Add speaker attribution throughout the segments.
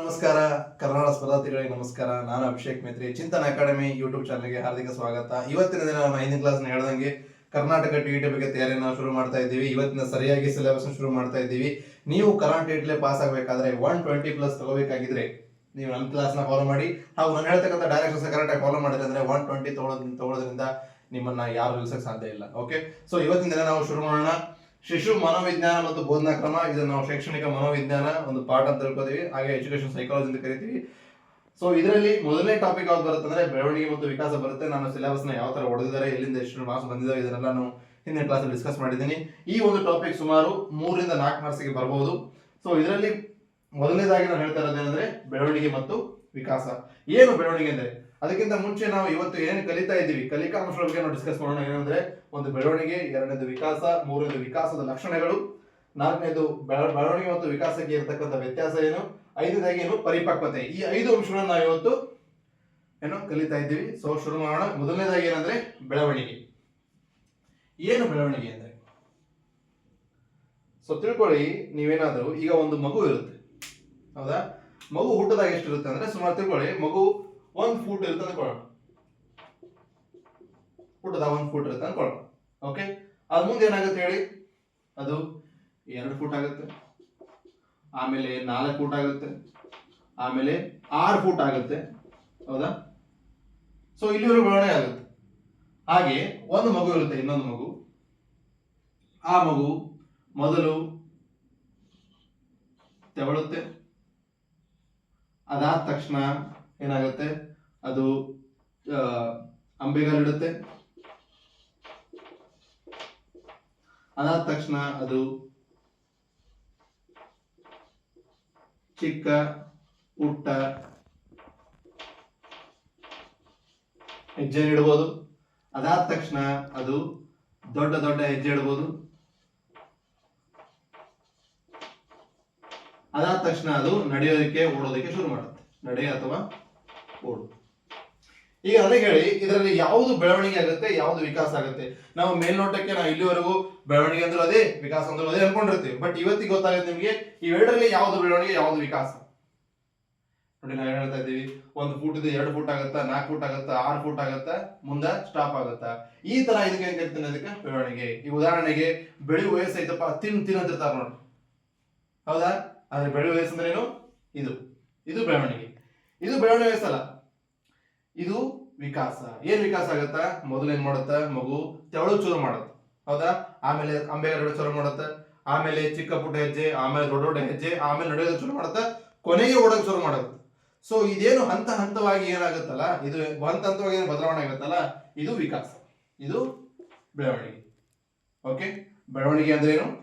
Speaker 1: ನಮಸ್ಕಾರ ಕರ್ನಾಟಕ ಸ್ಪರ್ಧಾರ್ಥಿಗಳಿಗೆ ನಮಸ್ಕಾರ. ನಾನು ಅಭಿಷೇಕ್ ಮೇತ್ರಿ. ಚಿಂತನ ಅಕಾಡೆಮಿ ಯೂಟ್ಯೂಬ್ ಚಾನಲ್ಗೆ ಹಾರ್ದಿಕ ಸ್ವಾಗತ. ಇವತ್ತಿನ ದಿನ ನಮ್ಮ ಐದನೇ ಕ್ಲಾಸ್ ಹೇಳ್ದಂಗೆ ಕರ್ನಾಟಕ ಟಿ ಬಗ್ಗೆ ತಯಾರಿಯನ್ನು ಶುರು ಮಾಡ್ತಾ ಇದ್ದೀವಿ. ಇವತ್ತಿನ ಸರಿಯಾಗಿ ಸಿಲೆಬಸ್ ಶುರು ಮಾಡ್ತಾ ಇದ್ದೀವಿ. ನೀವು ಕರ್ನಾಟಕ ಟಿ ಪಾಸ್ ಆಗಬೇಕಾದ್ರೆ ಒನ್ ಟ್ವೆಂಟಿ ಪ್ಲಸ್ ತಗೋಬೇಕಾಗಿದ್ರೆ ನೀವು ನನ್ನ ಕ್ಲಾಸ್ನ ಫಾಲೋ ಮಾಡಿ. ಹಾಗೂ ನಾನು ಹೇಳ್ತಕ್ಕಂಥ ಡೈರೆಕ್ಷನ್ಸ್ ಕರೆಕ್ಟಾಗಿ ಫಾಲೋ ಮಾಡಿದ್ರೆ ಅಂದರೆ ಒನ್ ಟ್ವೆಂಟಿ ತಗೊಳ್ಳೋದ್ ತಗೊಳ್ಳೋದ್ರಿಂದ ನಿಮ್ಮನ್ನ ಯಾರು ನಿಲ್ಸಕ್ ಸಾಧ್ಯ ಇಲ್ಲ. ಓಕೆ ಸೊ ಇವತ್ತಿನ ದಿನ ನಾವು ಶುರು ಮಾಡೋಣ. ಶಿಶು ಮನೋವಿಜ್ಞಾನ ಮತ್ತು ಬೋಧನಾ ಕ್ರಮ ಇದನ್ನು ನಾವು ಶೈಕ್ಷಣಿಕ ಮನೋವಿಜ್ಞಾನ ಒಂದು ಪಾಠ ಅಂತ ತಿಳ್ಕೊತೀವಿ. ಹಾಗೆ ಎಜುಕೇಶನ್ ಸೈಕಾಲಜಿ ಅಂತ ಕರಿತೀವಿ. ಸೊ ಇದರಲ್ಲಿ ಮೊದಲನೇ ಟಾಪಿಕ್ ಯಾವ್ದು ಬರುತ್ತೆ ಅಂದ್ರೆ ಬೆಳವಣಿಗೆ ಮತ್ತು ವಿಕಾಸ ಬರುತ್ತೆ. ನಾನು ಸಿಲೆಬಸ್ನ ಯಾವ ತರ ಹೊಡೆದಿದ್ದಾರೆ ಎಲ್ಲಿಂದ ಎಷ್ಟು ಮಾರ್ಕ್ಸ್ ಬಂದಿದ್ದಾವೆ, ಇದನ್ನೆಲ್ಲ ನಾನು ಹಿಂದಿನ ಕ್ಲಾಸ್ ಡಿಸ್ಕಸ್ ಮಾಡಿದ್ದೀನಿ. ಈ ಒಂದು ಟಾಪಿಕ್ ಸುಮಾರು ಮೂರರಿಂದ ನಾಲ್ಕು ಮಾರ್ಕ್ಸ್ಗೆ ಬರಬಹುದು ಸೊ ಇದರಲ್ಲಿ ಮೊದಲನೇದಾಗಿ ನಾನು ಹೇಳ್ತಾ ಇರೋದೇನೆಂದ್ರೆ ಬೆಳವಣಿಗೆ ಮತ್ತು ವಿಕಾಸ. ಏನು ಬೆಳವಣಿಗೆ ಅಂದ್ರೆ? ಅದಕ್ಕಿಂತ ಮುಂಚೆ ನಾವು ಇವತ್ತು ಏನು ಕಲಿತಾ ಇದ್ದೀವಿ? ಕಲಿಕಾ ಅಂಶಗಳ ಬಗ್ಗೆ ನಾವು ಡಿಸ್ಕಸ್ ಮಾಡೋಣ. ಏನಂದ್ರೆ, ಒಂದು ಬೆಳವಣಿಗೆ, ಎರಡನೇದು ವಿಕಾಸ, ಮೂರನೇದು ವಿಕಾಸದ ಲಕ್ಷಣಗಳು, ನಾಲ್ಕನೇದು ಬೆಳ- ಬೆಳವಣಿಗೆ ಮತ್ತು ವಿಕಾಸಕ್ಕೆ ಇರತಕ್ಕಂಥ ವ್ಯತ್ಯಾಸ ಏನು? ಐದನೇದಾಗಿ ಏನು? ಪರಿಪಕ್ವತೆ. ಈ ಐದು ಅಂಶಗಳನ್ನು ನಾವು ಇವತ್ತು ಏನು ಕಲಿತಾ ಇದ್ದೀವಿ? ಸೊ ಶುರು ಮಾಡೋಣ. ಮೊದಲನೇದಾಗಿ ಏನಂದ್ರೆ, ಬೆಳವಣಿಗೆ. ಏನು ಬೆಳವಣಿಗೆ ಅಂದ್ರೆ? ಸೊ ತಿಳ್ಕೊಳ್ಳಿ, ನೀವೇನಾದರೂ, ಈಗ ಒಂದು ಮಗು ಇರುತ್ತೆ. ಹೌದಾ? ಮಗು ಹುಟ್ಟದಾಗ ಎಷ್ಟಿರುತ್ತೆ ಅಂದ್ರೆ, ಸುಮಾರು ತಿಳ್ಕೊಳ್ಳಿ, ಮಗು ಒಂದ್ ಫೂಟ್ ಇರುತ್ತೆ ಅನ್ಕೊಳ್ಳೋಣ ಫುಟದ ಒಂದು ಫೂಟ್ ಇರುತ್ತೆ ಅನ್ಕೊಳ್ಳೋಣ ಓಕೆ ಅದ್ ಮುಂದೆ ಏನಾಗುತ್ತೆ ಹೇಳಿ? ಅದು ಎರಡು ಫೂಟ್ ಆಗುತ್ತೆ. ಆಮೇಲೆ ನಾಲ್ಕು ಫೂಟ್ ಆಗುತ್ತೆ. ಆಮೇಲೆ ಆರು ಫೂಟ್ ಆಗುತ್ತೆ. ಹೌದಾ? ಸೊ ಇಲ್ಲಿವರೆಗೂ ಬೆಳವಣಿಗೆ ಆಗುತ್ತೆ. ಹಾಗೆ ಒಂದು ಮಗು ಇರುತ್ತೆ, ಇನ್ನೊಂದು ಮಗು. ಆ ಮಗು ಮೊದಲು ತೆವಳುತ್ತೆ. ಅದಾದ ತಕ್ಷಣ ಏನಾಗುತ್ತೆ? ಅದು ಅಂಬೆಗಾಲಿಡುತ್ತೆ. ಅದಾದ ತಕ್ಷಣ ಅದು ಚಿಕ್ಕ, ಪುಟ್ಟ ಹೆಜ್ಜೆ ಇಡ್ಬೋದು. ಅದಾದ ತಕ್ಷಣ ಅದು ದೊಡ್ಡ ದೊಡ್ಡ ಹೆಜ್ಜೆ ಇಡ್ಬೋದು. ಅದಾದ ತಕ್ಷಣ ಅದು ನಡೆಯೋದಕ್ಕೆ, ಓಡೋದಕ್ಕೆ ಶುರು ಮಾಡುತ್ತೆ. ನಡೆ ಅಥವಾ ಓಡು ಈಗ ನನಗೆ ಹೇಳಿ, ಇದರಲ್ಲಿ ಯಾವುದು ಬೆಳವಣಿಗೆ ಆಗುತ್ತೆ, ಯಾವುದು ವಿಕಾಸ ಆಗುತ್ತೆ? ನಾವು ಮೇಲ್ನೋಟಕ್ಕೆ ನಾವು ಇಲ್ಲಿವರೆಗೂ ಬೆಳವಣಿಗೆ ಅಂದ್ರೆ ಅದೇ, ವಿಕಾಸ ಅಂದ್ರೂ ಅದೇ ಅನ್ಕೊಂಡಿರ್ತೀವಿ. ಬಟ್ ಇವತ್ತಿಗೆ ಗೊತ್ತಾಗುತ್ತೆ ನಿಮಗೆ ಇವೆರಡರಲ್ಲಿ ಯಾವುದು ಬೆಳವಣಿಗೆ, ಯಾವುದು ವಿಕಾಸ? ನೋಡಿ, ನಾವು ಹೇಳ್ತಾ ಇದ್ದೀವಿ? ಒಂದು ಫೂಟ್ ಎರಡು ಫೂಟ್ ಆಗುತ್ತಾ, ನಾಲ್ಕು ಫೂಟ್ ಆಗುತ್ತಾ, ಆರು ಫೂಟ್ ಆಗುತ್ತಾ, ಮುಂದೆ ಸ್ಟಾಪ್ ಆಗುತ್ತಾ. ಈ ತರ ಇದಕ್ಕೆ ಏನ್ ಕರಿತೀನಿ ಅದಕ್ಕೆ? ಬೆಳವಣಿಗೆ. ಈ ಉದಾಹರಣೆಗೆ ಬೆಳಿ ವಯಸ್ಸು ಐತಪ್ಪ ತಿನ್ ತಿನ್ ಅಂತಿರ್ತಾರ ನೋಡಿ. ಹೌದಾ? ಆದ್ರೆ ಬೆಳಿ ವಯಸ್ಸು ಅಂದ್ರೆ ಏನು ಇದು. ಇದು ಬೆಳವಣಿಗೆ. ಇದು ಬೆಳವಣಿಗೆ ವಯಸ್ಸಲ್ಲ. ಇದು ವಿಕಾಸ. ಏನ್ ವಿಕಾಸ ಆಗತ್ತ? ಮೊದಲು ಏನ್ ಮಾಡುತ್ತ? ಮಗು ತೆವಳು ಚೂರು ಮಾಡತ್ತ. ಹೌದಾ? ಆಮೇಲೆ ಅಂಬೆಗಾಲು ಚೂರು ಮಾಡತ್ತ. ಆಮೇಲೆ ಚಿಕ್ಕ ಪುಟ್ಟ ಹೆಜ್ಜೆ, ಆಮೇಲೆ ದೊಡ್ಡ ದೊಡ್ಡ ಹೆಜ್ಜೆ, ಆಮೇಲೆ ನಡೆಯೋದಕ್ಕೆ ಚೂರು ಮಾಡತ್ತ. ಕೊನೆಗೆ ಓಡೋದು ಚೂರು ಮಾಡುತ್ತೆ. ಸೊ ಇದೇನು ಹಂತ ಹಂತವಾಗಿ ಏನಾಗುತ್ತಲ್ಲ? ಇದು ಹಂತ ಹಂತವಾಗಿ ಏನು ಬದಲಾವಣೆ ಆಗುತ್ತಲ್ಲ? ಇದು ವಿಕಾಸ. ಇದು ಬೆಳವಣಿಗೆ. ಓಕೆ ಬೆಳವಣಿಗೆ ಅಂದ್ರೆ ಏನು?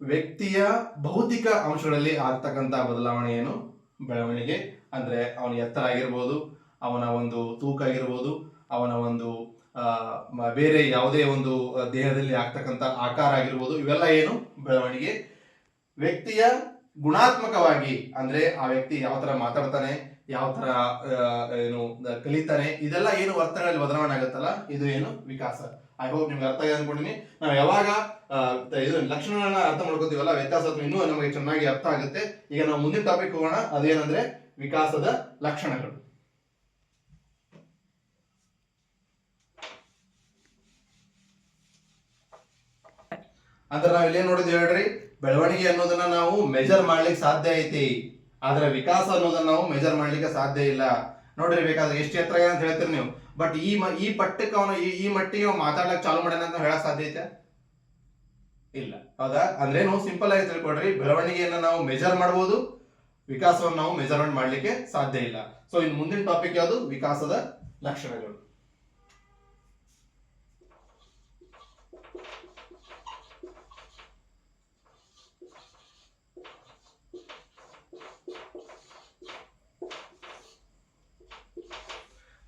Speaker 1: ವ್ಯಕ್ತಿಯ ಭೌತಿಕ ಅಂಶಗಳಲ್ಲಿ ಆಗ್ತಕ್ಕಂಥ ಬದಲಾವಣೆ ಏನು? ಬೆಳವಣಿಗೆ. ಅಂದ್ರೆ ಅವನ ಎತ್ತರ ಆಗಿರ್ಬೋದು, ಅವನ ಒಂದು ತೂಕ ಆಗಿರ್ಬೋದು, ಅವನ ಒಂದು ಬೇರೆ ಯಾವುದೇ ಒಂದು ದೇಹದಲ್ಲಿ ಆಗ್ತಕ್ಕಂಥ ಆಕಾರ ಆಗಿರ್ಬೋದು, ಇವೆಲ್ಲ ಏನು? ಬೆಳವಣಿಗೆ. ವ್ಯಕ್ತಿಯ ಗುಣಾತ್ಮಕವಾಗಿ ಅಂದ್ರೆ ಆ ವ್ಯಕ್ತಿ ಯಾವ ತರ ಮಾತಾಡ್ತಾನೆ, ಯಾವ ತರ ಏನು, ಕಲಿತಾನೆ, ಇದೆಲ್ಲ ಏನು ವರ್ತನೆಗಳಲ್ಲಿ ಬದಲಾವಣೆ ಆಗುತ್ತಲ್ಲ? ಇದು ಏನು? ವಿಕಾಸ. ಐ ಹೋಪ್ ನಿಮ್ಗೆ ಅರ್ಥ ಆಗಿದೆ ಅನ್ಕೊಂಡಿನಿ ನಾವು ಯಾವಾಗ ಇದು ಲಕ್ಷಣಗಳನ್ನ ಅರ್ಥ ಮಾಡ್ಕೋತೀವಲ್ಲ ವ್ಯತ್ಯಾಸ ಇನ್ನೂ ನಮಗೆ ಚೆನ್ನಾಗಿ ಅರ್ಥ ಆಗುತ್ತೆ. ಈಗ ನಾವು ಮುಂದಿನ ಟಾಪಿಕ್ ಹೋಗೋಣ. ಅದೇನಂದ್ರೆ ವಿಕಾಸದ ಲಕ್ಷಣಗಳು. ಅಂದ್ರೆ ನಾವು ಇಲ್ಲೇ ನೋಡಿದ್ವಿ ಹೇಳ್ರಿ? ಬೆಳವಣಿಗೆ ಅನ್ನೋದನ್ನ ನಾವು ಮೆಜರ್ ಮಾಡ್ಲಿಕ್ಕೆ ಸಾಧ್ಯ ಐತಿ. ಆದ್ರೆ ವಿಕಾಸ ಅನ್ನೋದನ್ನ ನಾವು ಮೆಜರ್ ಮಾಡ್ಲಿಕ್ಕೆ ಸಾಧ್ಯ ಇಲ್ಲ. ನೋಡ್ರಿ ಬೇಕಾದ್ರೆ ಎಷ್ಟು ಎತ್ತರ ಅಂತ ಹೇಳ್ತೀರಿ ನೀವು. ಬಟ್ ಈ ಈ ಪಟ್ಟಕ್ಕೆ ಅವನು, ಈ ಮಟ್ಟಿಗೆ ಅವ್ನು ಮಾತಾಡಕ್ ಚಾಲು ಮಾಡ್ಯಾನ ಅಂತ ಹೇಳಕ್ ಸಾಧ್ಯ ಐತೆ? ಇಲ್ಲ. ಹೌದಾ? ಅಂದ್ರೆ ಸಿಂಪಲ್ ಆಗಿ ತಿಳ್ಕೊಡ್ರಿ ಬೆಳವಣಿಗೆಯನ್ನ ನಾವು ಮೆಜರ್ ಮಾಡ್ಬೋದು. ವಿಕಾಸವನ್ನು ನಾವು ಮೆಜರ್ಮೆಂಟ್ ಮಾಡ್ಲಿಕ್ಕೆ ಸಾಧ್ಯ ಇಲ್ಲ. ಸೊ ಇನ್ನು ಮುಂದಿನ ಟಾಪಿಕ್ ಯಾವುದು? ವಿಕಾಸದ ಲಕ್ಷಣಗಳು.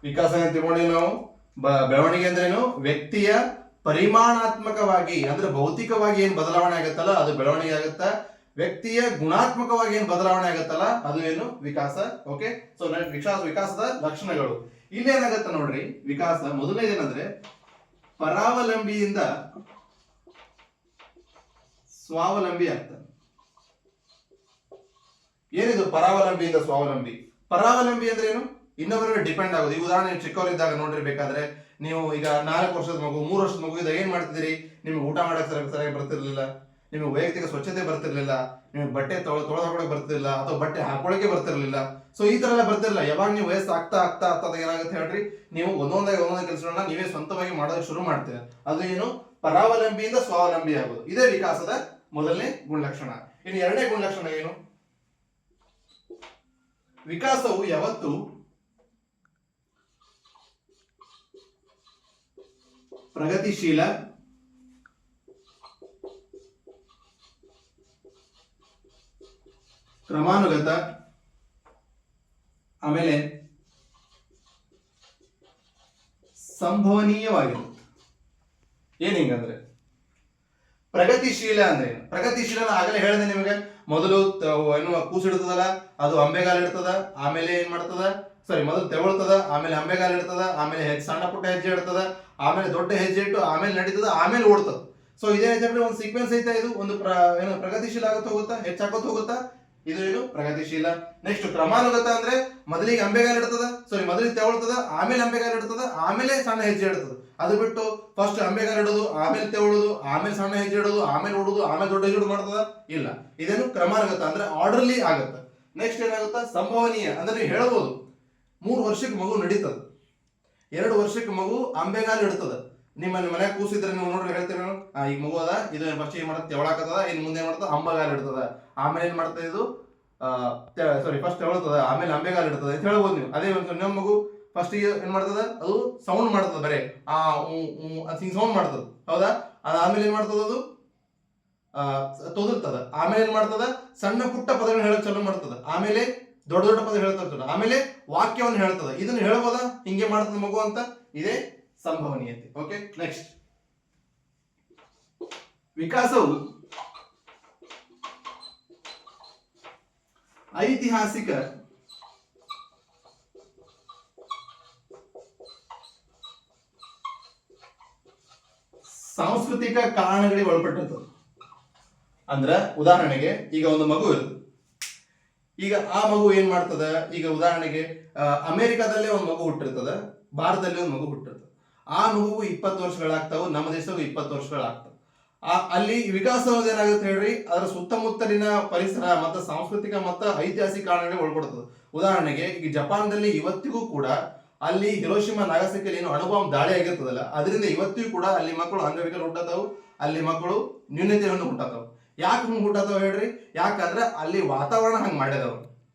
Speaker 1: ವಿಕಾಸ ಅಂತ ತಿಳ್ಕೊಂಡಿವಿ ನಾವು. ಬೆಳವಣಿಗೆ ಅಂದ್ರೇನು? ವ್ಯಕ್ತಿಯ ಪರಿಮಾಣಾತ್ಮಕವಾಗಿ, ಅಂದ್ರೆ ಭೌತಿಕವಾಗಿ ಏನ್ ಬದಲಾವಣೆ ಆಗುತ್ತಲ್ಲ, ಅದು ಬೆಳವಣಿಗೆ ಆಗುತ್ತಾ ವ್ಯಕ್ತಿಯ ಗುಣಾತ್ಮಕವಾಗಿ ಏನು ಬದಲಾವಣೆ ಆಗುತ್ತಲ್ಲ, ಅದು ಏನು? ವಿಕಾಸ. ಓಕೆ ಸೊ ವಿಕಾಸ, ವಿಕಾಸದ ಲಕ್ಷಣಗಳು. ಇಲ್ಲಿ ಏನಾಗತ್ತ ನೋಡ್ರಿ? ವಿಕಾಸ. ಮೊದಲನೇದೇನಂದ್ರೆ, ಪರಾವಲಂಬಿಯಿಂದ ಸ್ವಾವಲಂಬಿ ಆಗ್ತಾನೆ ಏನಿದು ಪರಾವಲಂಬಿಯಿಂದ ಸ್ವಾವಲಂಬಿ? ಪರಾವಲಂಬಿ ಅಂದ್ರೆ ಏನು? ಇನ್ನೊಬ್ಬರ ಡಿಪೆಂಡ್ ಆಗೋದು. ಈ ಉದಾಹರಣೆ ಚಿಕ್ಕವರಿದ್ದಾಗ ನೋಡಿರ್ಬೇಕಾದ್ರೆ, ನೀವು ಈಗ ನಾಲ್ಕು ವರ್ಷದ ಮಗು, ಮೂರು ವರ್ಷದ ಮಗು ಇದ್ದಾಗ ಏನ್ ಮಾಡ್ತಿದ್ದೀರಿ? ನಿಮ್ಗೆ ಊಟ ಮಾಡಕ್ ಸರಿ ಸರಿಯಾಗಿ ಬರ್ತಿರ್ಲಿಲ್ಲ. ನಿಮ್ಗೆ ವೈಯಕ್ತಿಕ ಸ್ವಚ್ಛತೆ ಬರ್ತಿರ್ಲಿಲ್ಲ, ನಿಮಗೆ ಬಟ್ಟೆ ತೊಳೆ ತೊಳೆದು ಹಾಕೊಳಕ್ ಬರ್ತಿರ್ಲಿಲ್ಲ, ಅಥವಾ ಬಟ್ಟೆ ಹಾಕೊಳಕ್ಕೆ ಬರ್ತಿರ್ಲಿಲ್ಲ. ಸೊ ಈ ಥರ ಎಲ್ಲ ಬರ್ತಿರಲಿಲ್ಲ. ಯಾವಾಗ ನೀವು ವಯಸ್ಸು ಆಗ್ತಾ ಆಗ್ತಾ ಆಗ್ತಾ ಏನಾಗುತ್ತೆ ಹೇಳ್ರಿ? ನೀವು ಒಂದೊಂದಾಗಿ ಒಂದೊಂದೇ ಕೆಲಸಗಳನ್ನ ನೀವೇ ಸ್ವಂತವಾಗಿ ಮಾಡೋದಕ್ಕೆ ಶುರು ಮಾಡ್ತೀರಾ. ಅದು ಏನು? ಪರಾವಲಂಬಿಯಿಂದ ಸ್ವಾವಲಂಬಿ ಆಗೋದು. ಇದೇ ವಿಕಾಸದ ಮೊದಲನೇ ಗುಣಲಕ್ಷಣ. ಇನ್ನು ಎರಡನೇ ಗುಣಲಕ್ಷಣ ಏನು? ವಿಕಾಸವು ಯಾವತ್ತು? ಪ್ರಗತಿಶೀಲ ಕ್ರಮಾನುಗತ ಆಮೇಲೆ ಸಂಭವನೀಯವಾಗಿರುತ್ತೆ. ಏನ್ ಹಿಂಗಂದ್ರೆ? ಪ್ರಗತಿಶೀಲ ಅಂದ್ರೆ ಏನು? ಪ್ರಗತಿಶೀಲ ಆಗಲೇ ಹೇಳಿದೆ ನಿಮಗೆ. ಮೊದಲು ಏನು ಕೂಸಿಡ್ತದಲ್ಲ, ಅದು ಅಂಬೆಗಾಲ ಇಡ್ತದ ಆಮೇಲೆ ಏನ್ ಮಾಡ್ತದ? ಸಾರಿ, ಮೊದಲು ತೆಗೊಳ್ತದ ಆಮೇಲೆ ಅಂಬೆಗಾಲ ಇಡ್ತದ ಆಮೇಲೆ ಸಣ್ಣ ಪುಟ್ಟ ಹೆಜ್ಜೆ ಇಡ್ತದ ಆಮೇಲೆ ದೊಡ್ಡ ಹೆಜ್ಜೆ ಇಟ್ಟು, ಆಮೇಲೆ ನಡೀತದ, ಆಮೇಲೆ ಓಡ್ತದ. ಸೊ ಇದೇನೈತೆ ಒಂದು ಸೀಕ್ವೆನ್ಸ್ ಐತೆ ಇದು? ಒಂದು ಏನು ಪ್ರಗತಿಶೀಲ ಆಗುತ್ತೆ ಹೋಗುತ್ತಾ ಹೆಚ್ಚಾಕೋತ ಹೋಗುತ್ತಾ? ಇದು ಏನು ಪ್ರಗತಿಶೀಲ. ನೆಕ್ಸ್ಟ್ ಕ್ರಮಾನುಗತ ಅಂದ್ರೆ ಮೊದಲಿಗೆ ಅಂಬೆಗಾಲ ಇಡ್ತದ ಸಾರಿ ಮೊದಲಿಗೆ ತೆವಳ್ತದ, ಆಮೇಲೆ ಅಂಬೆಗಾಲ ಇಡ್ತದ, ಆಮೇಲೆ ಸಣ್ಣ ಹೆಜ್ಜೆ ಇಡ್ತದ. ಅದು ಬಿಟ್ಟು ಫಸ್ಟ್ ಅಂಬೆಗಾಲ ಇಡೋದು, ಆಮೇಲೆ ತೆವಳೋದು, ಆಮೇಲೆ ಸಣ್ಣ ಹೆಜ್ಜೆ ಇಡೋದು, ಆಮೇಲೆ ಓಡೋದು ಆಮೇಲೆ ದೊಡ್ಡ ಹೆಜ್ಜೆ ಮಾಡ್ತದ? ಇಲ್ಲ. ಇದೇನು ಕ್ರಮಾನುಗತ ಅಂದ್ರೆ ಆರ್ಡರ್ಲಿ ಆಗುತ್ತೆ. ನೆಕ್ಸ್ಟ್ ಏನಾಗುತ್ತಾ? ಸಂಭವನೀಯ. ಅಂದ್ರೆ ನೀವು ಹೇಳ್ಬೋದು. ಮೂರು ವರ್ಷಕ್ಕೆ ಮಗು ನಡೀತದ. ಎರಡು ವರ್ಷಕ್ಕೆ ಮಗು ಅಂಬೆಗಾಲ ಇಡ್ತದ. ನಿಮ್ಮ ಮನ್ಯಾಗ ಕೂಸಿದ್ರೆ ನೀವು ನೋಡ್ರಿ ಹೇಳ್ತೀರಿ ಈಗ ಮಗು ಅದ, ಇದು ಫಸ್ಟ್ ಏನ್ ಮಾಡ್ತದೆ ತೆವಳಾಕತ್ತದ ಇನ್ ಮುಂದೆ ಏನ್ ಮಾಡ್ತದ ಅಂಬಗಾಲ ಇಡ್ತದ. ಆಮೇಲೆ ಏನ್ ಮಾಡ್ತದೆ ಇದು? ಸಾರಿ ಫಸ್ಟ್ ತೆವಳ್ತದ ಆಮೇಲೆ ಅಂಬೆಗಾಲ ಇಡ್ತದೆ ಅಂತ ಹೇಳ್ಬೋದು ನೀವು. ಅದೇ ಒಂದು ನಮ್ಮ ಮಗು ಫಸ್ಟ್ ಏನ್ ಮಾಡ್ತದ? ಅದು ಸೌಂಡ್ ಮಾಡ್ತದೆ ಬರೇ. ಆ ಹಿಂಗ್ ಸೌಂಡ್ ಮಾಡ್ತದ. ಹೌದಾ? ಅದಾದ್ಮೇಲೆ ಏನ್ ಮಾಡ್ತದ ಅದು? ತೊದರ್ತದ. ಆಮೇಲೆ ಏನ್ ಮಾಡ್ತದ? ಸಣ್ಣ ಪುಟ್ಟ ಪದಗಳನ್ನ ಹೇಳಕ್ ಚಾಲೂ ಮಾಡ್ತದ. ಆಮೇಲೆ ದೊಡ್ಡ ದೊಡ್ಡ ಪದ ಹೇಳ್ತಾ ಆಮೇಲೆ ವಾಕ್ಯವನ್ನು ಹೇಳ್ತದ. ಇದನ್ನ ಹೇಳ್ಬೋದ? ಹಿಂಗೆ ಮಾಡ್ತದ ಮಗು ಅಂತ? ಇದೇ ಸಂಭವನೀಯತೆ. ಓಕೆ ನೆಕ್ಸ್ಟ್ ವಿಕಾಸವು ಐತಿಹಾಸಿಕ ಸಾಂಸ್ಕೃತಿಕ ಕಾರಣಗಳಿಗೆ ಒಳಪಟ್ಟದ್ದು ಅಂದ್ರ ಉದಾಹರಣೆಗೆ ಈಗ ಒಂದು ಮಗು ಇರುತ್ತೆ ಈಗ ಆ ಮಗು ಏನ್ ಮಾಡ್ತದ? ಈಗ ಉದಾಹರಣೆಗೆ ಅಮೆರಿಕಾದಲ್ಲೇ ಒಂದು ಮಗು ಹುಟ್ಟಿರ್ತದ, ಭಾರತದಲ್ಲಿ ಒಂದು ಮಗು ಹುಟ್ಟಿರ್ತದೆ. ಆ ಮಗು ಇಪ್ಪತ್ತು ವರ್ಷಗಳಾಗ್ತಾವು, ನಮ್ಮ ದೇಶದಾಗೂ ಇಪ್ಪತ್ತು ವರ್ಷಗಳಾಗ್ತಾವ. ಅಲ್ಲಿ ವಿಕಾಸ ಏನಾಗುತ್ತೆ ಹೇಳ್ರಿ? ಅದರ ಸುತ್ತಮುತ್ತಲಿನ ಪರಿಸರ ಮತ್ತು ಸಾಂಸ್ಕೃತಿಕ ಮತ್ತು ಐತಿಹಾಸಿಕ ಕಾರಣಗಳಿಗೆ ಒಳಪಡ್ತದೆ ಉದಾಹರಣೆಗೆ ಈಗ ಜಪಾನ್ದಲ್ಲಿ ಇವತ್ತಿಗೂ ಕೂಡ ಅಲ್ಲಿ ಹಿರೋಶಿಮಾ ನಾಗಸಕಿಯಲ್ಲಿ ಏನು ಅಣುಬಾಂಬ್ ದಾಳಿ ಆಗಿರ್ತದಲ್ಲ, ಅದರಿಂದ ಇವತ್ತಿಗೂ ಕೂಡ ಅಲ್ಲಿ ಮಕ್ಕಳು ಅಂಗವಿಕಲ ಹುಟ್ಟತಾವು ಅಲ್ಲಿ ಮಕ್ಕಳು ನ್ಯೂನತೆಯನ್ನು ಹುಟ್ಟತಾವು ಯಾಕೆ ಹಂಗೆ ಹುಟ್ಟತಾವ ಹೇಳ್ರಿ? ಯಾಕಂದ್ರೆ ಅಲ್ಲಿ ವಾತಾವರಣ ಹಂಗೆ ಮಾಡ್ಯದವ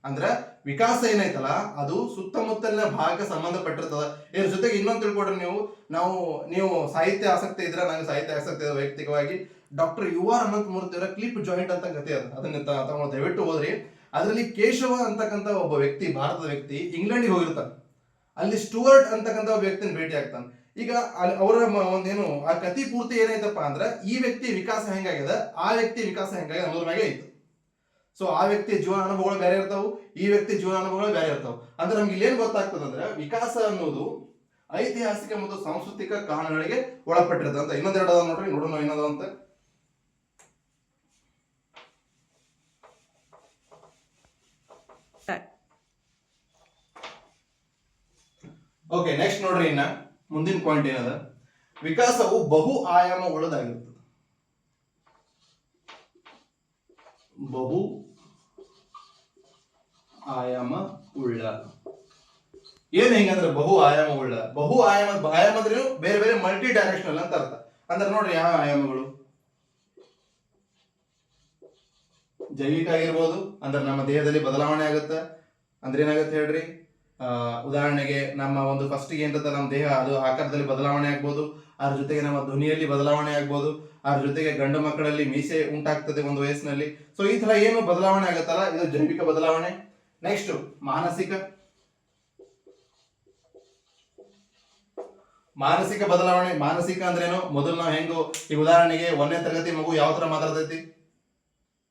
Speaker 1: ಅಂದ್ರ ವಿಕಾಸ ಏನೈತಲ್ಲ ಅದು ಸುತ್ತಮುತ್ತಲಿನ ಭಾಗಕ್ಕೆ ಸಂಬಂಧಪಟ್ಟಿರ್ತದ. ಇದ್ರ ಜೊತೆಗೆ ಇನ್ನೊಂದು ತಿಳ್ಕೊಡ್ರಿ ನೀವು. ನಾವು, ನೀವು ಸಾಹಿತ್ಯ ಆಸಕ್ತಿ ಇದ್ರೆ ನನಗೆ ಸಾಹಿತ್ಯ ಆಸಕ್ತಿ ಇದೆ ವೈಯಕ್ತಿಕವಾಗಿ. Doctor U R Anantha Murthy ಅವರ ಕ್ಲಿಪ್ ಜಾಯಿಂಟ್ ಅಂತ ಕಥೆ ಅದ. ಅದನ್ನ ತಗೊಂಡು ದಯವಿಟ್ಟು ಹೋದ್ರಿ ಅದರಲ್ಲಿ ಕೇಶವ ಅಂತಕ್ಕಂಥ ಒಬ್ಬ ವ್ಯಕ್ತಿ, ಭಾರತದ ವ್ಯಕ್ತಿ, ಇಂಗ್ಲೆಂಡಿಗೆ ಹೋಗಿರ್ತಾನೆ. ಅಲ್ಲಿ ಸ್ಟುವರ್ಟ್ ಅಂತಕ್ಕಂಥ ಒಬ್ಬ ವ್ಯಕ್ತಿನ ಭೇಟಿ ಆಗ್ತಾನೆ. ಈಗ ಅವರ ಒಂದೇನು, ಆ ಕತಿ ಪೂರ್ತಿ ಏನೈತಪ್ಪ ಅಂದ್ರೆ, ಈ ವ್ಯಕ್ತಿ ವಿಕಾಸ ಹೆಂಗಾಗಿದೆ, ಆ ವ್ಯಕ್ತಿ ವಿಕಾಸ ಹೆಂಗಾಗ್ಯದ ಅನ್ನೋದ್ರ ಮ್ಯಾಗೆ ಐತು. ಸೊ ಆ ವ್ಯಕ್ತಿ ಜೀವನ ಅನುಭವಗಳು ಬೇರೆ ಇರ್ತಾವು, ಈ ವ್ಯಕ್ತಿ ಜೀವನ ಅನುಭವಗಳು ಬೇರೆ ಇರ್ತಾವೆ. ಅಂದ್ರೆ ನಮ್ಗೆ ಇಲ್ಲೇನು ಗೊತ್ತಾಗ್ತದಂದ್ರೆ, ವಿಕಾಸ ಅನ್ನೋದು ಐತಿಹಾಸಿಕ ಮತ್ತು ಸಾಂಸ್ಕೃತಿಕ ಕಾರಣಗಳಿಗೆ ಅಂತ. ಇನ್ನೊಂದೆರಡು ಅದ ನೋಡ್ರಿ, ನೋಡೋಣ ಇನ್ನೊಂದು ಅಂತ. ಓಕೆ ನೆಕ್ಸ್ಟ್ ನೋಡ್ರಿ ಇನ್ನ. ಮುಂದಿನ ಪಾಯಿಂಟ್ ಏನದ? ವಿಕಾಸವು ಬಹು ಆಯಾಮ ಉಳ್ಳದಾಗಿರ್ತದೆ ಬಹು ಆಯಾಮ, ಉಳ್ಳ. ಏನ್ ಹೆಂಗಂದ್ರೆ ಬಹು, ಆಯಾಮ, ಉಳ್ಳ? ಬಹು, ಆಯಾಮ ಆಯಾಮ ಅಂದ್ರೆ ಬೇರೆ ಬೇರೆ ಮಲ್ಟಿ ಡೈರೆಕ್ಷನಲ್ ಅಂತ ಅರ್ಥ. ಅಂದ್ರೆ ನೋಡ್ರಿ ಯಾವ ಆಯಾಮಗಳು? ಜೈವಿಕ ಆಗಿರ್ಬೋದು, ಅಂದ್ರೆ ನಮ್ಮ ದೇಹದಲ್ಲಿ ಬದಲಾವಣೆ ಆಗುತ್ತೆ. ಅಂದ್ರೆ ಏನಾಗುತ್ತೆ ಹೇಳ್ರಿ? ಉದಾಹರಣೆಗೆ ನಮ್ಮ ಒಂದು ಫಸ್ಟ್ ಏನ್ ನಮ್ಮ ದೇಹ ಅದು ಆಕಾರದಲ್ಲಿ ಬದಲಾವಣೆ ಆಗ್ಬೋದು. ಅದ್ರ ಜೊತೆಗೆ ನಮ್ಮ ಧ್ವನಿಯಲ್ಲಿ ಬದಲಾವಣೆ ಆಗ್ಬೋದು. ಅದ್ರ ಜೊತೆಗೆ ಗಂಡು ಮಕ್ಕಳಲ್ಲಿ ಮೀಸೆ ಉಂಟಾಗ್ತದೆ ಒಂದು ವಯಸ್ಸಿನಲ್ಲಿ. ಸೊ ಈ ತರ ಏನು ಬದಲಾವಣೆ ಆಗುತ್ತಲ್ಲ? ಇದು ಜೈವಿಕ ಬದಲಾವಣೆ. ನೆಕ್ಸ್ಟ್ ಮಾನಸಿಕ. ಮಾನಸಿಕ ಬದಲಾವಣೆ. ಮಾನಸಿಕ ಅಂದ್ರೇನು? ಮೊದಲು ನಾವು ಹೆಂಗು ಈ ಉದಾಹರಣೆಗೆ ಒಂದನೇ ತರಗತಿ ಮಗು ಯಾವ ತರ ಮಾತಾಡ್ತೈತಿ?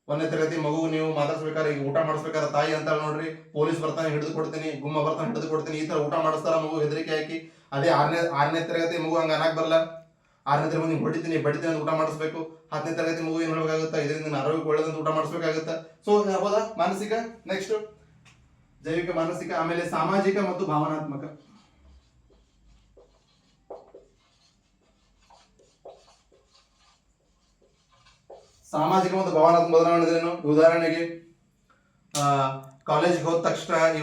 Speaker 1: ಒಂದನೇ ತರಗತಿ ಮಗು ನೀವು ಮಾತಾಡ್ಸ್ಬೇಕಾದ್ರೆ ಈಗ ಊಟ ಮಾಡಿಸ್ಬೇಕಾದ್ರೆ ತಾಯಿ ಅಂತ ನೋಡ್ರಿ. ಪೊಲೀಸ್ ಬರ್ತಾನೆ, ಹಿಡಿದು ಕೊಡ್ತೀನಿ, ಗುಮ್ಮ ಬರ್ತಾನೆ, ಹಿಡಿದು ಕೊಡ್ತೀನಿ. ಈ ತರ ಊಟ ಮಾಡಿಸ್ತಾರ ಮಗು ಹೆದರಿಕೆ ಹಾಕಿ. ಅದೇ ಆರನೇ ಆರನೇ ತರಗತಿ ಮಗು ಹಂಗ ಅನ್ನಕ್ ಬರಲ್ಲ ಆರನೇ ತರಗತಿ ಹೊಡಿತೀನಿ, ಬಡಿತೀನಿ ಅಂತ ಊಟ ಮಾಡಿಸ್ಬೇಕು. ಹತ್ತನೇ ತರಗತಿ ಮಗು ಏನ್ ಹೇಳಬೇಕಾಗುತ್ತಾ? ಇದರಿಂದ ಆರೋಗ್ಯ ಒಳ್ಳೆದಂತ ಊಟ ಮಾಡಿಸ್ಬೇಕಾಗುತ್ತಾ. ಸೊ ಹೌದಾ? ಮಾನಸಿಕ? ನೆಕ್ಸ್ಟ್ ಜೈವಿಕ, ಮಾನಸಿಕ, ಆಮೇಲೆ ಸಾಮಾಜಿಕ ಮತ್ತು ಭಾವನಾತ್ಮಕ. ಸಾಮಾಜಿಕ ಮತ್ತು ಭಾವನಾತ್ಮಕ ಬದಲಾವಣೆ ಅಂದ್ರೇನು ಉದಾಹರಣೆಗೆ ಕಾಲೇಜ್ಗೆ ಹೋದ ತಕ್ಷಣ ಈ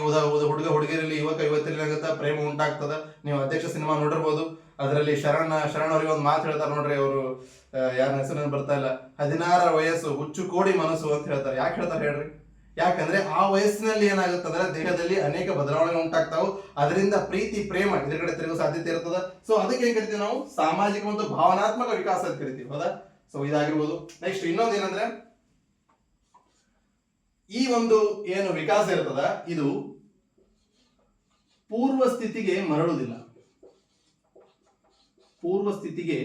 Speaker 1: ಹುಡುಗ ಹುಡುಗಿರಲ್ಲಿ ಯುವಕ ಯುವತಿಯಲ್ಲಿ ಆಗುತ್ತಾ ಪ್ರೇಮ ಉಂಟಾಗ್ತದ. ನೀವು ಅಧ್ಯಕ್ಷ ಸಿನಿಮಾ ನೋಡಿರ್ಬೋದು. ಅದರಲ್ಲಿ ಶರಣ ಶರಣವರಿಗೆ ಒಂದು ಮಾತು ಹೇಳ್ತಾರೆ ನೋಡ್ರಿ ಅವರು ಯಾರ ಹೆಸರು ಬರ್ತಾ ಇಲ್ಲ. ಹದಿನಾರ ವಯಸ್ಸು, ಹುಚ್ಚು ಕೋಡಿ ಮನಸ್ಸು ಅಂತ ಹೇಳ್ತಾರೆ. ಯಾಕೆ ಹೇಳ್ತಾರೆ ಹೇಳ್ರಿ? ಯಾಕಂದ್ರೆ ಆ ವಯಸ್ಸಿನಲ್ಲಿ ಏನಾಗುತ್ತಂದ್ರೆ ದೇಹದಲ್ಲಿ ಅನೇಕ ಬದಲಾವಣೆಗಳು ಉಂಟಾಗ್ತಾವು. ಅದರಿಂದ ಪ್ರೀತಿ, ಪ್ರೇಮ ಇದ್ರ ಕಡೆ ತಿರುಗೋ ಸಾಧ್ಯತೆ ಇರ್ತದ. ಸೊ ಅದಕ್ಕೆ ಏನ್ ಕರಿತೀವಿ ನಾವು? ಸಾಮಾಜಿಕ ಮತ್ತು ಭಾವನಾತ್ಮಕ ವಿಕಾಸ ಅಂತ ಕರಿತೀವಿ. ಹೌದಾ? ಸೊ ಇದಾಗಿರ್ಬೋದು. ನೆಕ್ಸ್ಟ್ ಇನ್ನೊಂದು ಏನಂದ್ರೆ, ಈ ಒಂದು ಏನು ವಿಕಾಸ ಇರ್ತದ, ಇದು ಪೂರ್ವ ಸ್ಥಿತಿಗೆ ಮರಳುವುದಿಲ್ಲ. ಪೂರ್ವ ಸ್ಥಿತಿಗೆ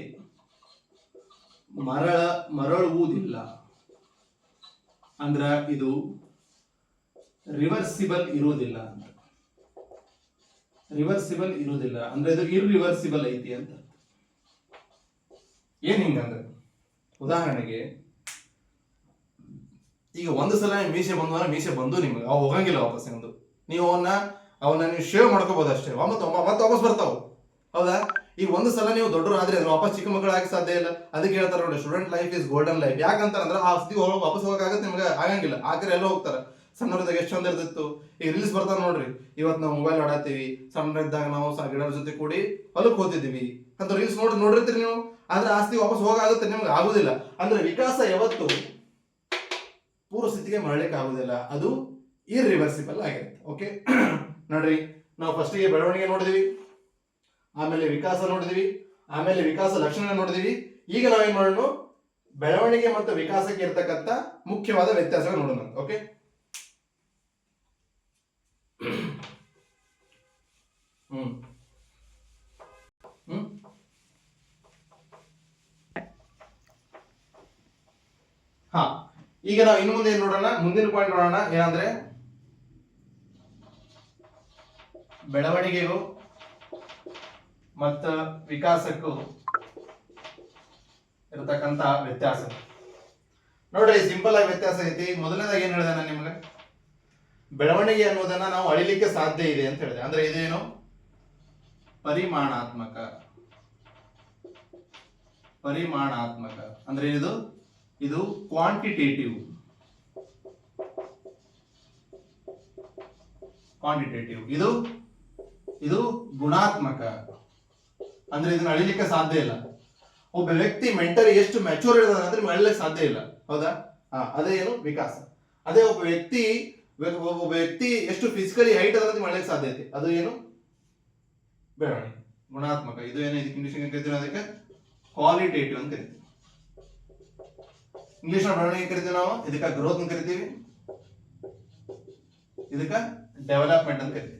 Speaker 1: ಮರಳ, ಮರಳುವುದಿಲ್ಲ. ಅಂದ್ರ ಇದು ರಿವರ್ಸಿಬಲ್ ಇರುವುದಿಲ್ಲ ಅಂತ. ರಿವರ್ಸಿಬಲ್ ಇರುವುದಿಲ್ಲ. ಅಂದ್ರೆ ಇದು ಇರ್ರಿವರ್ಸಿಬಲ್ ಐತಿ ಅಂತ. ಏನ್ ಹಿಂಗಂದ್ರೆ ಉದಾಹರಣೆಗೆ, ಈಗ ಒಂದು ಸಲ ಮೀಸೆ ಬಂದ್ವನ ಮೀಸೆ ಬಂದು ನಿಮ್ಗೆ, ಅವ್ ಹೋಗಂಗಿಲ್ಲ ವಾಪಸ್ ಎಂದು ನೀವು ಅವನ್ನ ಅವನ್ನ ನೀವು ಶೇವ್ ಮಾಡ್ಕೋಬಹುದು ಅಷ್ಟೇ. ಮತ್ತೆ ವಾಪಸ್ ಬರ್ತಾವ. ಹೌದಾ? ಈಗ ಒಂದು ಸಲ ನೀವು ದೊಡ್ಡರಾದ್ರೆ ವಾಪಸ್ ಚಿಕ್ಕ ಮಕ್ಕಳಾಗಿ ಸಾಧ್ಯ ಇಲ್ಲ. ಅದಕ್ಕೆ ಹೇಳ್ತಾರೆ ನೋಡಿ student life is golden life ಯಾಕಂತಂದ್ರೆ ಆ ಸ್ಥಿತಿ ಒಳಗೆ ವಾಪಸ್ ಹೋಗಕ್ಕಾಗತ್ತೆ, ನಿಮ್ಗೆ ಆಗಂಗಿಲ್ಲ. ಆದ್ರೆ ಎಲ್ಲ ಹೋಗ್ತಾರೆ. ಸಣ್ಣವ್ರದಾಗ ಎಷ್ಟು ಚಂದ ಇರ್ತಿತ್ತು. ಈಗ ರೀಲ್ಸ್ ಬರ್ತಾರೆ ನೋಡ್ರಿ. ಇವತ್ತು ನಾವು ಮೊಬೈಲ್ ಆಡತ್ತೀವಿ ಸಣ್ಣರಿದ್ದಾಗ ನಾವು ಗಿಡರ ಜೊತೆ ಕೂಡಿ ಹೊಲಕ್ಕೆ ಹೋಗ್ತಿದ್ದೀವಿ. ಅಂತ ರೀಲ್ಸ್ ನೋಡಿ ನೋಡಿರ್ತೀರಿ ನೀವು. ಆದ್ರೆ ಆಸ್ತಿ ವಾಪಸ್ ಹೋಗಾಗುತ್ತೆ ನಿಮ್ಗೆ ಆಗುದಿಲ್ಲ. ಅಂದ್ರೆ ವಿಕಾಸ ಯಾವತ್ತು ಪೂರ್ವ ಸ್ಥಿತಿಗೆ ಮರಳಿಕ್ಕೆ ಆಗುದಿಲ್ಲ. ಅದು ಇರ್ರಿವರ್ಸಿಬಲ್ ಆಗಿರುತ್ತೆ. ಓಕೆ ನೋಡ್ರಿ, ನಾವು ಫಸ್ಟಿಗೆ ಬೆಳವಣಿಗೆ ನೋಡಿದ್ವಿ. ಆಮೇಲೆ ವಿಕಾಸ ನೋಡಿದ್ವಿ, ಆಮೇಲೆ ವಿಕಾಸ ಲಕ್ಷಣ ನೋಡಿದ್ವಿ. ಈಗ ನಾವೇನ್ ಮಾಡೋಣ ಬೆಳವಣಿಗೆ ಮತ್ತು ವಿಕಾಸಕ್ಕೆ ಇರ್ತಕ್ಕಂಥ ಮುಖ್ಯವಾದ ವ್ಯತ್ಯಾಸಗಳು ನೋಡೋಣ ಓಕೆ ಹ್ಮ್. ಹ್ಮ್. ಹಾ, ಈಗ ನಾವು ಇನ್ನು ಮುಂದೆ ಏನ್ ನೋಡೋಣ? ಮುಂದಿನ ಪಾಯಿಂಟ್ ನೋಡೋಣ. ಏನಂದ್ರೆ, ಬೆಳವಣಿಗೆಗೂ ಮತ್ತ ವಿಕಾಸಕ್ಕೂ ಇರತಕ್ಕಂತ ವ್ಯತ್ಯಾಸ. ನೋಡ್ರಿ ಸಿಂಪಲ್ ಆಗಿ ವ್ಯತ್ಯಾಸ ಐತಿ. ಮೊದಲನೇದಾಗಿ ಏನ್ ಹೇಳಿದೆ ನಾನು ನಿಮ್ಗೆ? ಬೆಳವಣಿಗೆ ಅನ್ನೋದನ್ನ ನಾವು ಅಳಿಲಿಕ್ಕೆ ಸಾಧ್ಯ ಇದೆ ಅಂತ ಹೇಳಿದೆ. ಅಂದ್ರೆ ಇದೇನು? ಪರಿಮಾಣಾತ್ಮಕ. ಪರಿಮಾಣಾತ್ಮಕ. ಅಂದ್ರೆ ಇದು? ಇದು ಕ್ವಾಂಟಿಟೇಟಿವ್ ಕ್ವಾಂಟಿಟೇಟಿವ್ ಇದು? ಇದು ಗುಣಾತ್ಮಕ. ಅಂದ್ರೆ ಇದನ್ನ ಅಳಿಲಿಕ್ಕೆ ಸಾಧ್ಯ ಇಲ್ಲ. ಒಬ್ಬ ವ್ಯಕ್ತಿ ಮೆಂಟಲಿ ಎಷ್ಟು ಮೆಚೂರ್ ಇರ್ತಾನೆ ಅಂದ್ರೆ ಅಳಿಲಿಕ್ಕೆ ಸಾಧ್ಯ ಇಲ್ಲ. ಹೌದಾ? ಹಾ ಅದೇ ಏನು? ವಿಕಾಸ. ಅದೇ ಒಬ್ಬ ವ್ಯಕ್ತಿ ವ್ಯ- ಒಬ್ಬ ವ್ಯಕ್ತಿ ಎಷ್ಟು ಫಿಸಿಕಲಿ ಹೈಟ್ ಅದ ಸಾಧ್ಯ ಐತಿ. ಅದು ಏನು? ಬೆಳವಣಿಗೆ ಗುಣಾತ್ಮಕ. ಇದು ಏನು? ಇದಕ್ಕೆ ಅಂತ ಕರಿತೀವಿ ಅದಕ್ಕೆ? ಕ್ವಾಲಿಟೇಟಿವ್ ಅಂತ ಕರಿತೀವಿ. ಇಂಗ್ಲಿಷ್ ಬೆಳವಣಿಗೆ ಕರಿತೀವಿ ನಾವು? ಇದಕ್ಕೆ ಗ್ರೋತ್ ಅಂತ ಕರಿತೀವಿ. ಇದಕ್ಕ ಡೆವಲಪ್ಮೆಂಟ್ ಅಂತ ಕರಿತೀವಿ.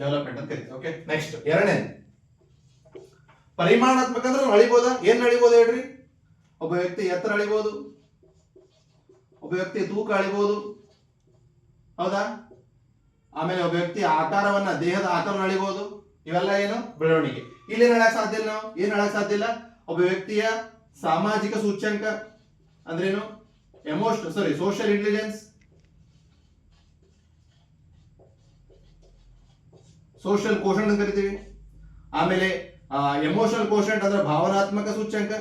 Speaker 1: ಡೆವಲಪ್ಮೆಂಟ್ ಅಂತ ಕರಿತೀವಿ ಓಕೆ ನೆಕ್ಸ್ಟ್ ಎರಡನೇ. ಪರಿಮಾಣಾತ್ಮಕ ಅಂದ್ರೆ ಅಳಿಬೋದಾ? ಏನ್ ಅಳಿಬೋದು ಹೇಳ್ರಿ? ಒಬ್ಬ ವ್ಯಕ್ತಿ ಎತ್ತರ ಅಳಿಬೋದು, ಒಬ್ಬ ವ್ಯಕ್ತಿ ತೂಕ ಅಳಿಬೋದು, ಹೌದಾ? ಆಮೇಲೆ ಒಬ್ಬ ವ್ಯಕ್ತಿ ಆಕಾರವನ್ನ, ದೇಹದ ಆಕಾರವನ್ನು ಅಳಿಬಹುದು ಇವೆಲ್ಲ ಏನು? ಬೆಳವಣಿಗೆ. ಇಲ್ಲಿ ಏನ್ ಹೇಳಕ್ ಸಾಧ್ಯ ಇಲ್ಲ ನಾವು? ಏನ್ ಹೇಳಕ್ ಸಾಧ್ಯ ಇಲ್ಲ? ಒಬ್ಬ ವ್ಯಕ್ತಿಯ ಸಾಮಾಜಿಕ ಸೂಚ್ಯಂಕ ಅಂದ್ರೇನು? Emotion sorry social intelligence social quotient ಅಂತ ಕರಿತೀವಿ. ಆಮೇಲೆ ಎಮೋಷನಲ್ ಕೋಶಂಟ್ ಅಂದ್ರೆ ಭಾವನಾತ್ಮಕ ಸೂಚ್ಯಂಕ.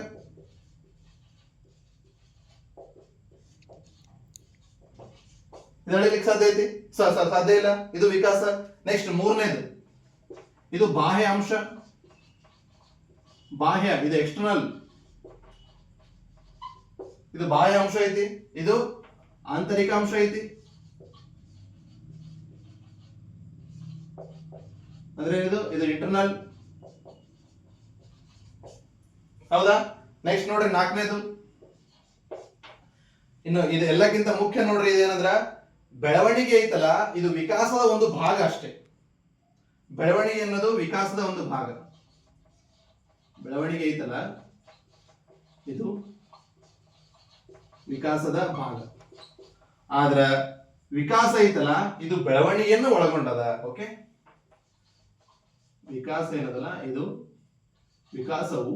Speaker 1: ಇದು ಅಳಿಲಿಕ್ಕೆ ಸಾಧ್ಯ ಐತಿ? ಸಾಧ್ಯ ಇಲ್ಲ? ಇದು ವಿಕಾಸ? ನೆಕ್ಸ್ಟ್ ಮೂರನೇದು. ಇದು ಬಾಹ್ಯ ಅಂಶ. ಬಾಹ್ಯ, ಇದು ಎಕ್ಸ್ಟರ್ನಲ್ ಇದು ಬಾಹ್ಯ ಅಂಶ ಐತಿ. ಇದು ಆಂತರಿಕ ಅಂಶ ಐತಿ. ಅಂದ್ರೆ ಇದು ಇದು ಇಂಟರ್ನಲ್ ಹೌದಾ? ನೆಕ್ಸ್ಟ್ ನೋಡ್ರಿ, ನಾಲ್ಕನೇದು. ಇನ್ನು ಇದು ಎಲ್ಲಕ್ಕಿಂತ ಮುಖ್ಯ ನೋಡ್ರಿ ಇದೇನಂದ್ರ, ಬೆಳವಣಿಗೆ ಐತಲ್ಲ, ಇದು ವಿಕಾಸದ ಒಂದು ಭಾಗ ಅಷ್ಟೇ. ಬೆಳವಣಿಗೆ ಅನ್ನೋದು ವಿಕಾಸದ ಒಂದು ಭಾಗ. ಬೆಳವಣಿಗೆ ಐತಲ್ಲ, ಇದು ವಿಕಾಸದ ಭಾಗ. ಆದ್ರ ವಿಕಾಸ ಐತಲ್ಲ, ಇದು ಬೆಳವಣಿಗೆಯನ್ನು ಒಳಗೊಂಡದ ಓಕೆ ವಿಕಾಸ ಏನದಲ್ಲ, ಇದು ವಿಕಾಸವು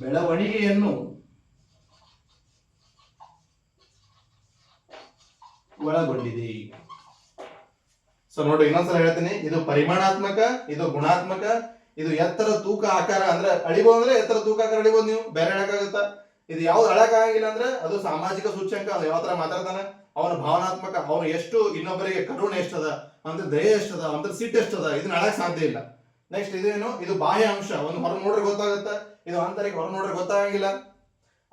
Speaker 1: ಬೆಳವಣಿಗೆಯನ್ನು ಒಳಗೊಂಡಿದೆ. ಸೊ ನೋಡಿ, ಇನ್ನೊಂದ್ಸಲ ಹೇಳ್ತೀನಿ. ಇದು ಪರಿಮಾಣಾತ್ಮಕ, ಇದು ಗುಣಾತ್ಮಕ, ಇದು ಎತ್ತರ ತೂಕ ಆಕಾರ ಅಂದ್ರೆ ಅಳಿಬಹುದು ಅಂದ್ರೆ ಎತ್ತರ ತೂಕ ಆಕಾರ ಅಳಿಬೋದು ನೀವು. ಬೇರೆ ಹೇಳಕ್ಕಾಗುತ್ತಾ? ಇದು ಯಾವ್ದು ಆಗಂಗಿಲ್ಲ ಅಂದ್ರೆ ಅದು ಸಾಮಾಜಿಕ ಸೂಚ್ಯಂಕ ಯಾವ ತರ ಮಾತಾಡ್ತಾನೆ? ಅವನ ಭಾವನಾತ್ಮಕ, ಅವನು ಎಷ್ಟು, ಇನ್ನೊಬ್ಬರಿಗೆ ಕರುಣೆ ಎಷ್ಟದ, ಅಂದ್ರೆ ದಯೆ ಎಷ್ಟದ, ಅಂದ್ರೆ ಸಿಟ್ಟು ಎಷ್ಟದ, ಇದನ್ನ ಅಳಕ್ ಸಾಧ್ಯ ಇಲ್ಲ. ನೆಕ್ಸ್ಟ್ ಇದೇನು? ಇದು ಬಾಹ್ಯ ಅಂಶ. ಒಂದು ಹೊರ ನೋಡ್ರೆ ಗೊತ್ತಾಗುತ್ತೆ, ಇದು ಆಂತರಿಕ ಹೊರ ನೋಡ್ರೆ ಗೊತ್ತಾಗಂಗಿಲ್ಲ.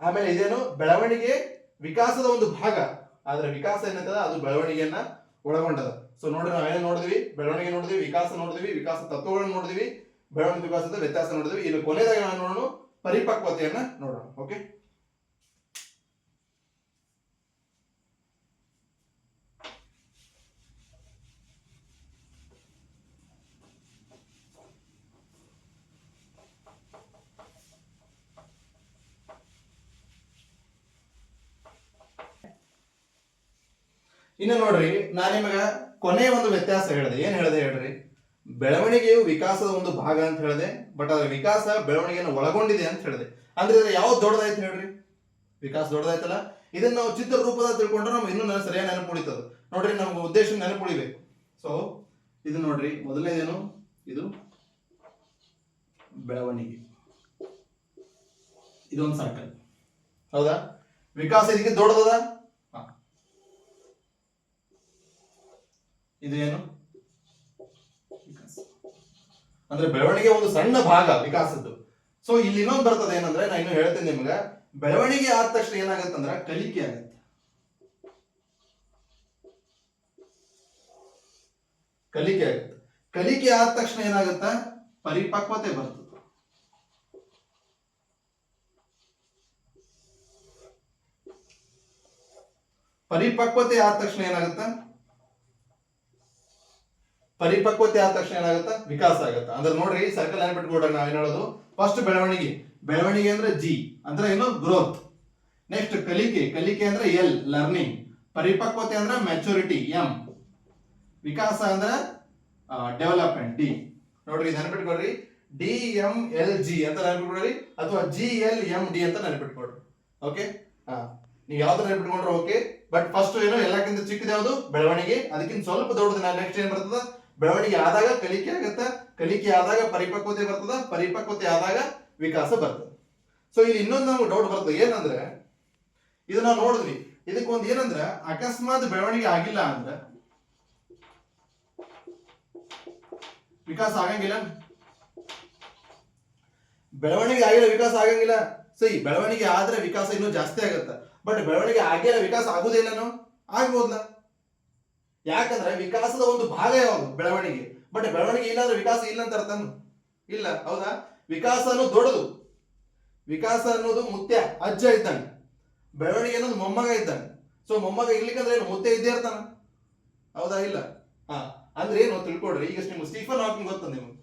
Speaker 1: ಆಮೇಲೆ ಇದೇನು? ಬೆಳವಣಿಗೆ ವಿಕಾಸದ ಒಂದು ಭಾಗ. ಆದ್ರೆ ವಿಕಾಸ ಏನಂತದ? ಅದು ಬೆಳವಣಿಗೆಯನ್ನ ಒಳಗೊಂಡದ. ಸೊ ನೋಡ್ರಿ, ನಾವೇನು ನೋಡಿದ್ವಿ? ಬೆಳವಣಿಗೆ ನೋಡಿದ್ವಿ, ವಿಕಾಸ ನೋಡಿದ್ವಿ, ವಿಕಾಸ ತತ್ವಗಳನ್ನ ನೋಡಿದ್ವಿ, ಬೆಳವಣಿಗೆ, ವಿಕಾಸದ ವ್ಯತ್ಯಾಸ ನೋಡಿದ್ವಿ. ಇಲ್ಲಿ ಕೊನೆದಾಗ ನಾವು ನೋಡೋಣ ಪರಿಪಕ್ವತೆಯನ್ನ ನೋಡೋಣ ಓಕೆ ಇನ್ನು ನೋಡ್ರಿ ನಾನು ನಿಮಗ ಕೊನೆಯ ಒಂದು ವ್ಯತ್ಯಾಸ ಹೇಳಿದೆ. ಏನ್ ಹೇಳಿದೆ ಹೇಳ್ರಿ? ಬೆಳವಣಿಗೆಯು ವಿಕಾಸದ ಒಂದು ಭಾಗ ಅಂತ ಹೇಳಿದೆ ಬಟ್ ಅದರ ವಿಕಾಸ ಬೆಳವಣಿಗೆಯನ್ನು ಒಳಗೊಂಡಿದೆ ಅಂತ ಹೇಳಿದೆ. ಅಂದ್ರೆ ಯಾವ್ದು ದೊಡ್ಡದಾಯ್ತು ಹೇಳ್ರಿ? ವಿಕಾಸ ದೊಡ್ಡದಾಯ್ತಲ್ಲ? ಇದನ್ನ ನಾವು ಚಿತ್ರ ರೂಪದ ತಿಳ್ಕೊಂಡ್ರೆ ನಮ್ಗೆ ಇನ್ನೂ ನಾನು ಸರಿಯಾಗಿ ನೆನಪು ಉಳಿತದ. ನೋಡ್ರಿ, ನಮ್ಗೆ ಉದ್ದೇಶ ನೆನಪು ಉಳಿಬೇಕು. ಸೊ ಇದು ನೋಡ್ರಿ, ಮೊದಲನೇದೇನು? ಇದು ಬೆಳವಣಿಗೆ. ಇದೊಂದು ಸರ್ಕಲ್ ಹೌದಾ? ವಿಕಾಸ ಇದಕ್ಕೆ ದೊಡ್ಡದದ? ಇದು ಏನು ಅಂದ್ರೆ ಬೆಳವಣಿಗೆ ಒಂದು ಸಣ್ಣ ಭಾಗ, ವಿಕಾಸದ್ದು. ಸೊ ಇಲ್ಲಿ ಇನ್ನೊಂದು ಬರ್ತದೆ ಏನಂದ್ರೆ, ನಾ ಇನ್ನು ಹೇಳ್ತೇನೆ ನಿಮ್ಗೆ. ಬೆಳವಣಿಗೆ ಆದ ತಕ್ಷಣ ಏನಾಗತ್ತಂದ್ರ ಕಲಿಕೆ ಆಗತ್ತೆ. ಕಲಿಕೆ ಆಗತ್ತೆ. ಕಲಿಕೆ ಆದ ತಕ್ಷಣ ಏನಾಗತ್ತ? ಪರಿಪಕ್ವತೆ ಬರ್ತದೆ. ಪರಿಪಕ್ವತೆ ಆದ ತಕ್ಷಣ ಏನಾಗತ್ತ? ಪರಿಪಕ್ವತೆ ಆದ ತಕ್ಷಣ ಏನಾಗುತ್ತ? ವಿಕಾಸ ಆಗುತ್ತೆ? ಅಂದ್ರೆ ನೋಡ್ರಿ ಸರ್ಕಲ್ ನೆನ್ಪಿಟ್ಕೊಡ್ರಿ ನಾವೇನ್ ಹೇಳೋದು? ಫಸ್ಟ್ ಬೆಳವಣಿಗೆ. ಬೆಳವಣಿಗೆ ಅಂದ್ರೆ ಜಿ ಅಂದ್ರೆ ಏನು ಗ್ರೋತ್ ನೆಕ್ಸ್ಟ್ ಕಲಿಕೆ. ಕಲಿಕೆ ಅಂದ್ರೆ ಎಲ್ ಲರ್ನಿಂಗ್ ಪರಿಪಕ್ವತೆ ಅಂದ್ರೆ ಮೆಚುರಿಟಿ ಎಂ ವಿಕಾಸ ಅಂದ್ರೆ ಡೆವಲಪ್ಮೆಂಟ್ ಡಿ ನೋಡ್ರಿ ನೆನಪಿಟ್ಕೊಡ್ರಿ ಡಿ ಎಂ ಎಲ್ ಜಿ ಅಂತ ನೆನಪಿಟ್ಕೊಡ್ರಿ ಅಥವಾ ಜಿ ಎಲ್ ಎಂ ಡಿ ಅಂತ ನೆನಪಿಟ್ಕೊಡ್ರಿ ಓಕೆ ನೀವು ಯಾವ್ದು ನೆನಪಿಟ್ಕೊಂಡ್ರೆ ಓಕೆ ಬಟ್ ಫಸ್ಟ್ ಏನೋ ಎಲ್ಲಕ್ಕಿಂತ ಚಿಕ್ಕದು ಯಾವುದು? ಬೆಳವಣಿಗೆ. ಅದಕ್ಕಿಂತ ಸ್ವಲ್ಪ ದೊಡ್ಡದು ನೆಕ್ಸ್ಟ್ ಏನ್ ಬರ್ತದ? ಬೆಳವಣಿಗೆ ಆದಾಗ ಕಲಿಕೆ ಆಗತ್ತ, ಕಲಿಕೆ ಆದಾಗ ಪರಿಪಕ್ವತೆ ಬರ್ತದ, ಪರಿಪಕ್ವತೆ ಆದಾಗ ವಿಕಾಸ ಬರ್ತದೆ. ಸೊ ಇಲ್ಲಿ ಇನ್ನೊಂದು ನಮ್ಗೆ ಡೌಟ್ ಬರ್ತದೆ, ಏನಂದ್ರೆ ಇದು ನಾವು ನೋಡಿದ್ವಿ. ಇದಕ್ಕೊಂದು ಏನಂದ್ರೆ, ಅಕಸ್ಮಾತ್ ಬೆಳವಣಿಗೆ ಆಗಿಲ್ಲ ಅಂದ್ರೆ, ವಿಕಾಸ ಆಗಂಗಿಲ್ಲ. ಬೆಳವಣಿಗೆ ಆಗಿಲ್ಲ, ವಿಕಾಸ ಆಗಂಗಿಲ್ಲ. ಸರಿ ಬೆಳವಣಿಗೆ ಆದ್ರೆ ವಿಕಾಸ ಇನ್ನೂ ಜಾಸ್ತಿ ಆಗತ್ತ. ಬಟ್ ಬೆಳವಣಿಗೆ ಆಗಿಲ್ಲ, ವಿಕಾಸ ಆಗುದಿಲ್ಲನೋ ಆಗ್ಬೋದ್ಲ ಯಾಕಂದ್ರೆ ವಿಕಾಸದ ಒಂದು ಭಾಗ ಯಾವುದು? ಬೆಳವಣಿಗೆ. ಬಟ್ ಬೆಳವಣಿಗೆ ಇಲ್ಲ ಅಂದ್ರೆ ವಿಕಾಸ ಇಲ್ಲ ಅಂತ ಅರ್ಥನು? ಇಲ್ಲ, ಹೌದಾ? ವಿಕಾಸ ಅನ್ನೋದು ದೊಡ್ಡದು. ವಿಕಾಸ ಅನ್ನೋದು ಮುತ್ಯ, ಅಜ್ಜ ಇದ್ದಾನೆ. ಬೆಳವಣಿಗೆ ಅನ್ನೋದು ಮೊಮ್ಮಗ ಇದ್ದಾನೆ. ಸೊ ಮೊಮ್ಮಗ ಇರ್ಲಿಕ್ಕಂದ್ರೆ ಏನು? ಮುತ್ತೆ ಇದ್ದೇ ಇರ್ತಾನ? ಹೌದಾ? ಇಲ್ಲ. ಹಾ, ಅಂದ್ರೆ ಏನು ತಿಳ್ಕೊಡ್ರಿ ಈಗ ನಿಮ್ಗೆ ಸ್ಟೀಫನ್ ಹಾಕಿಂಗ್ ಗೊತ್ತ ನಿಮ್ಗೆ?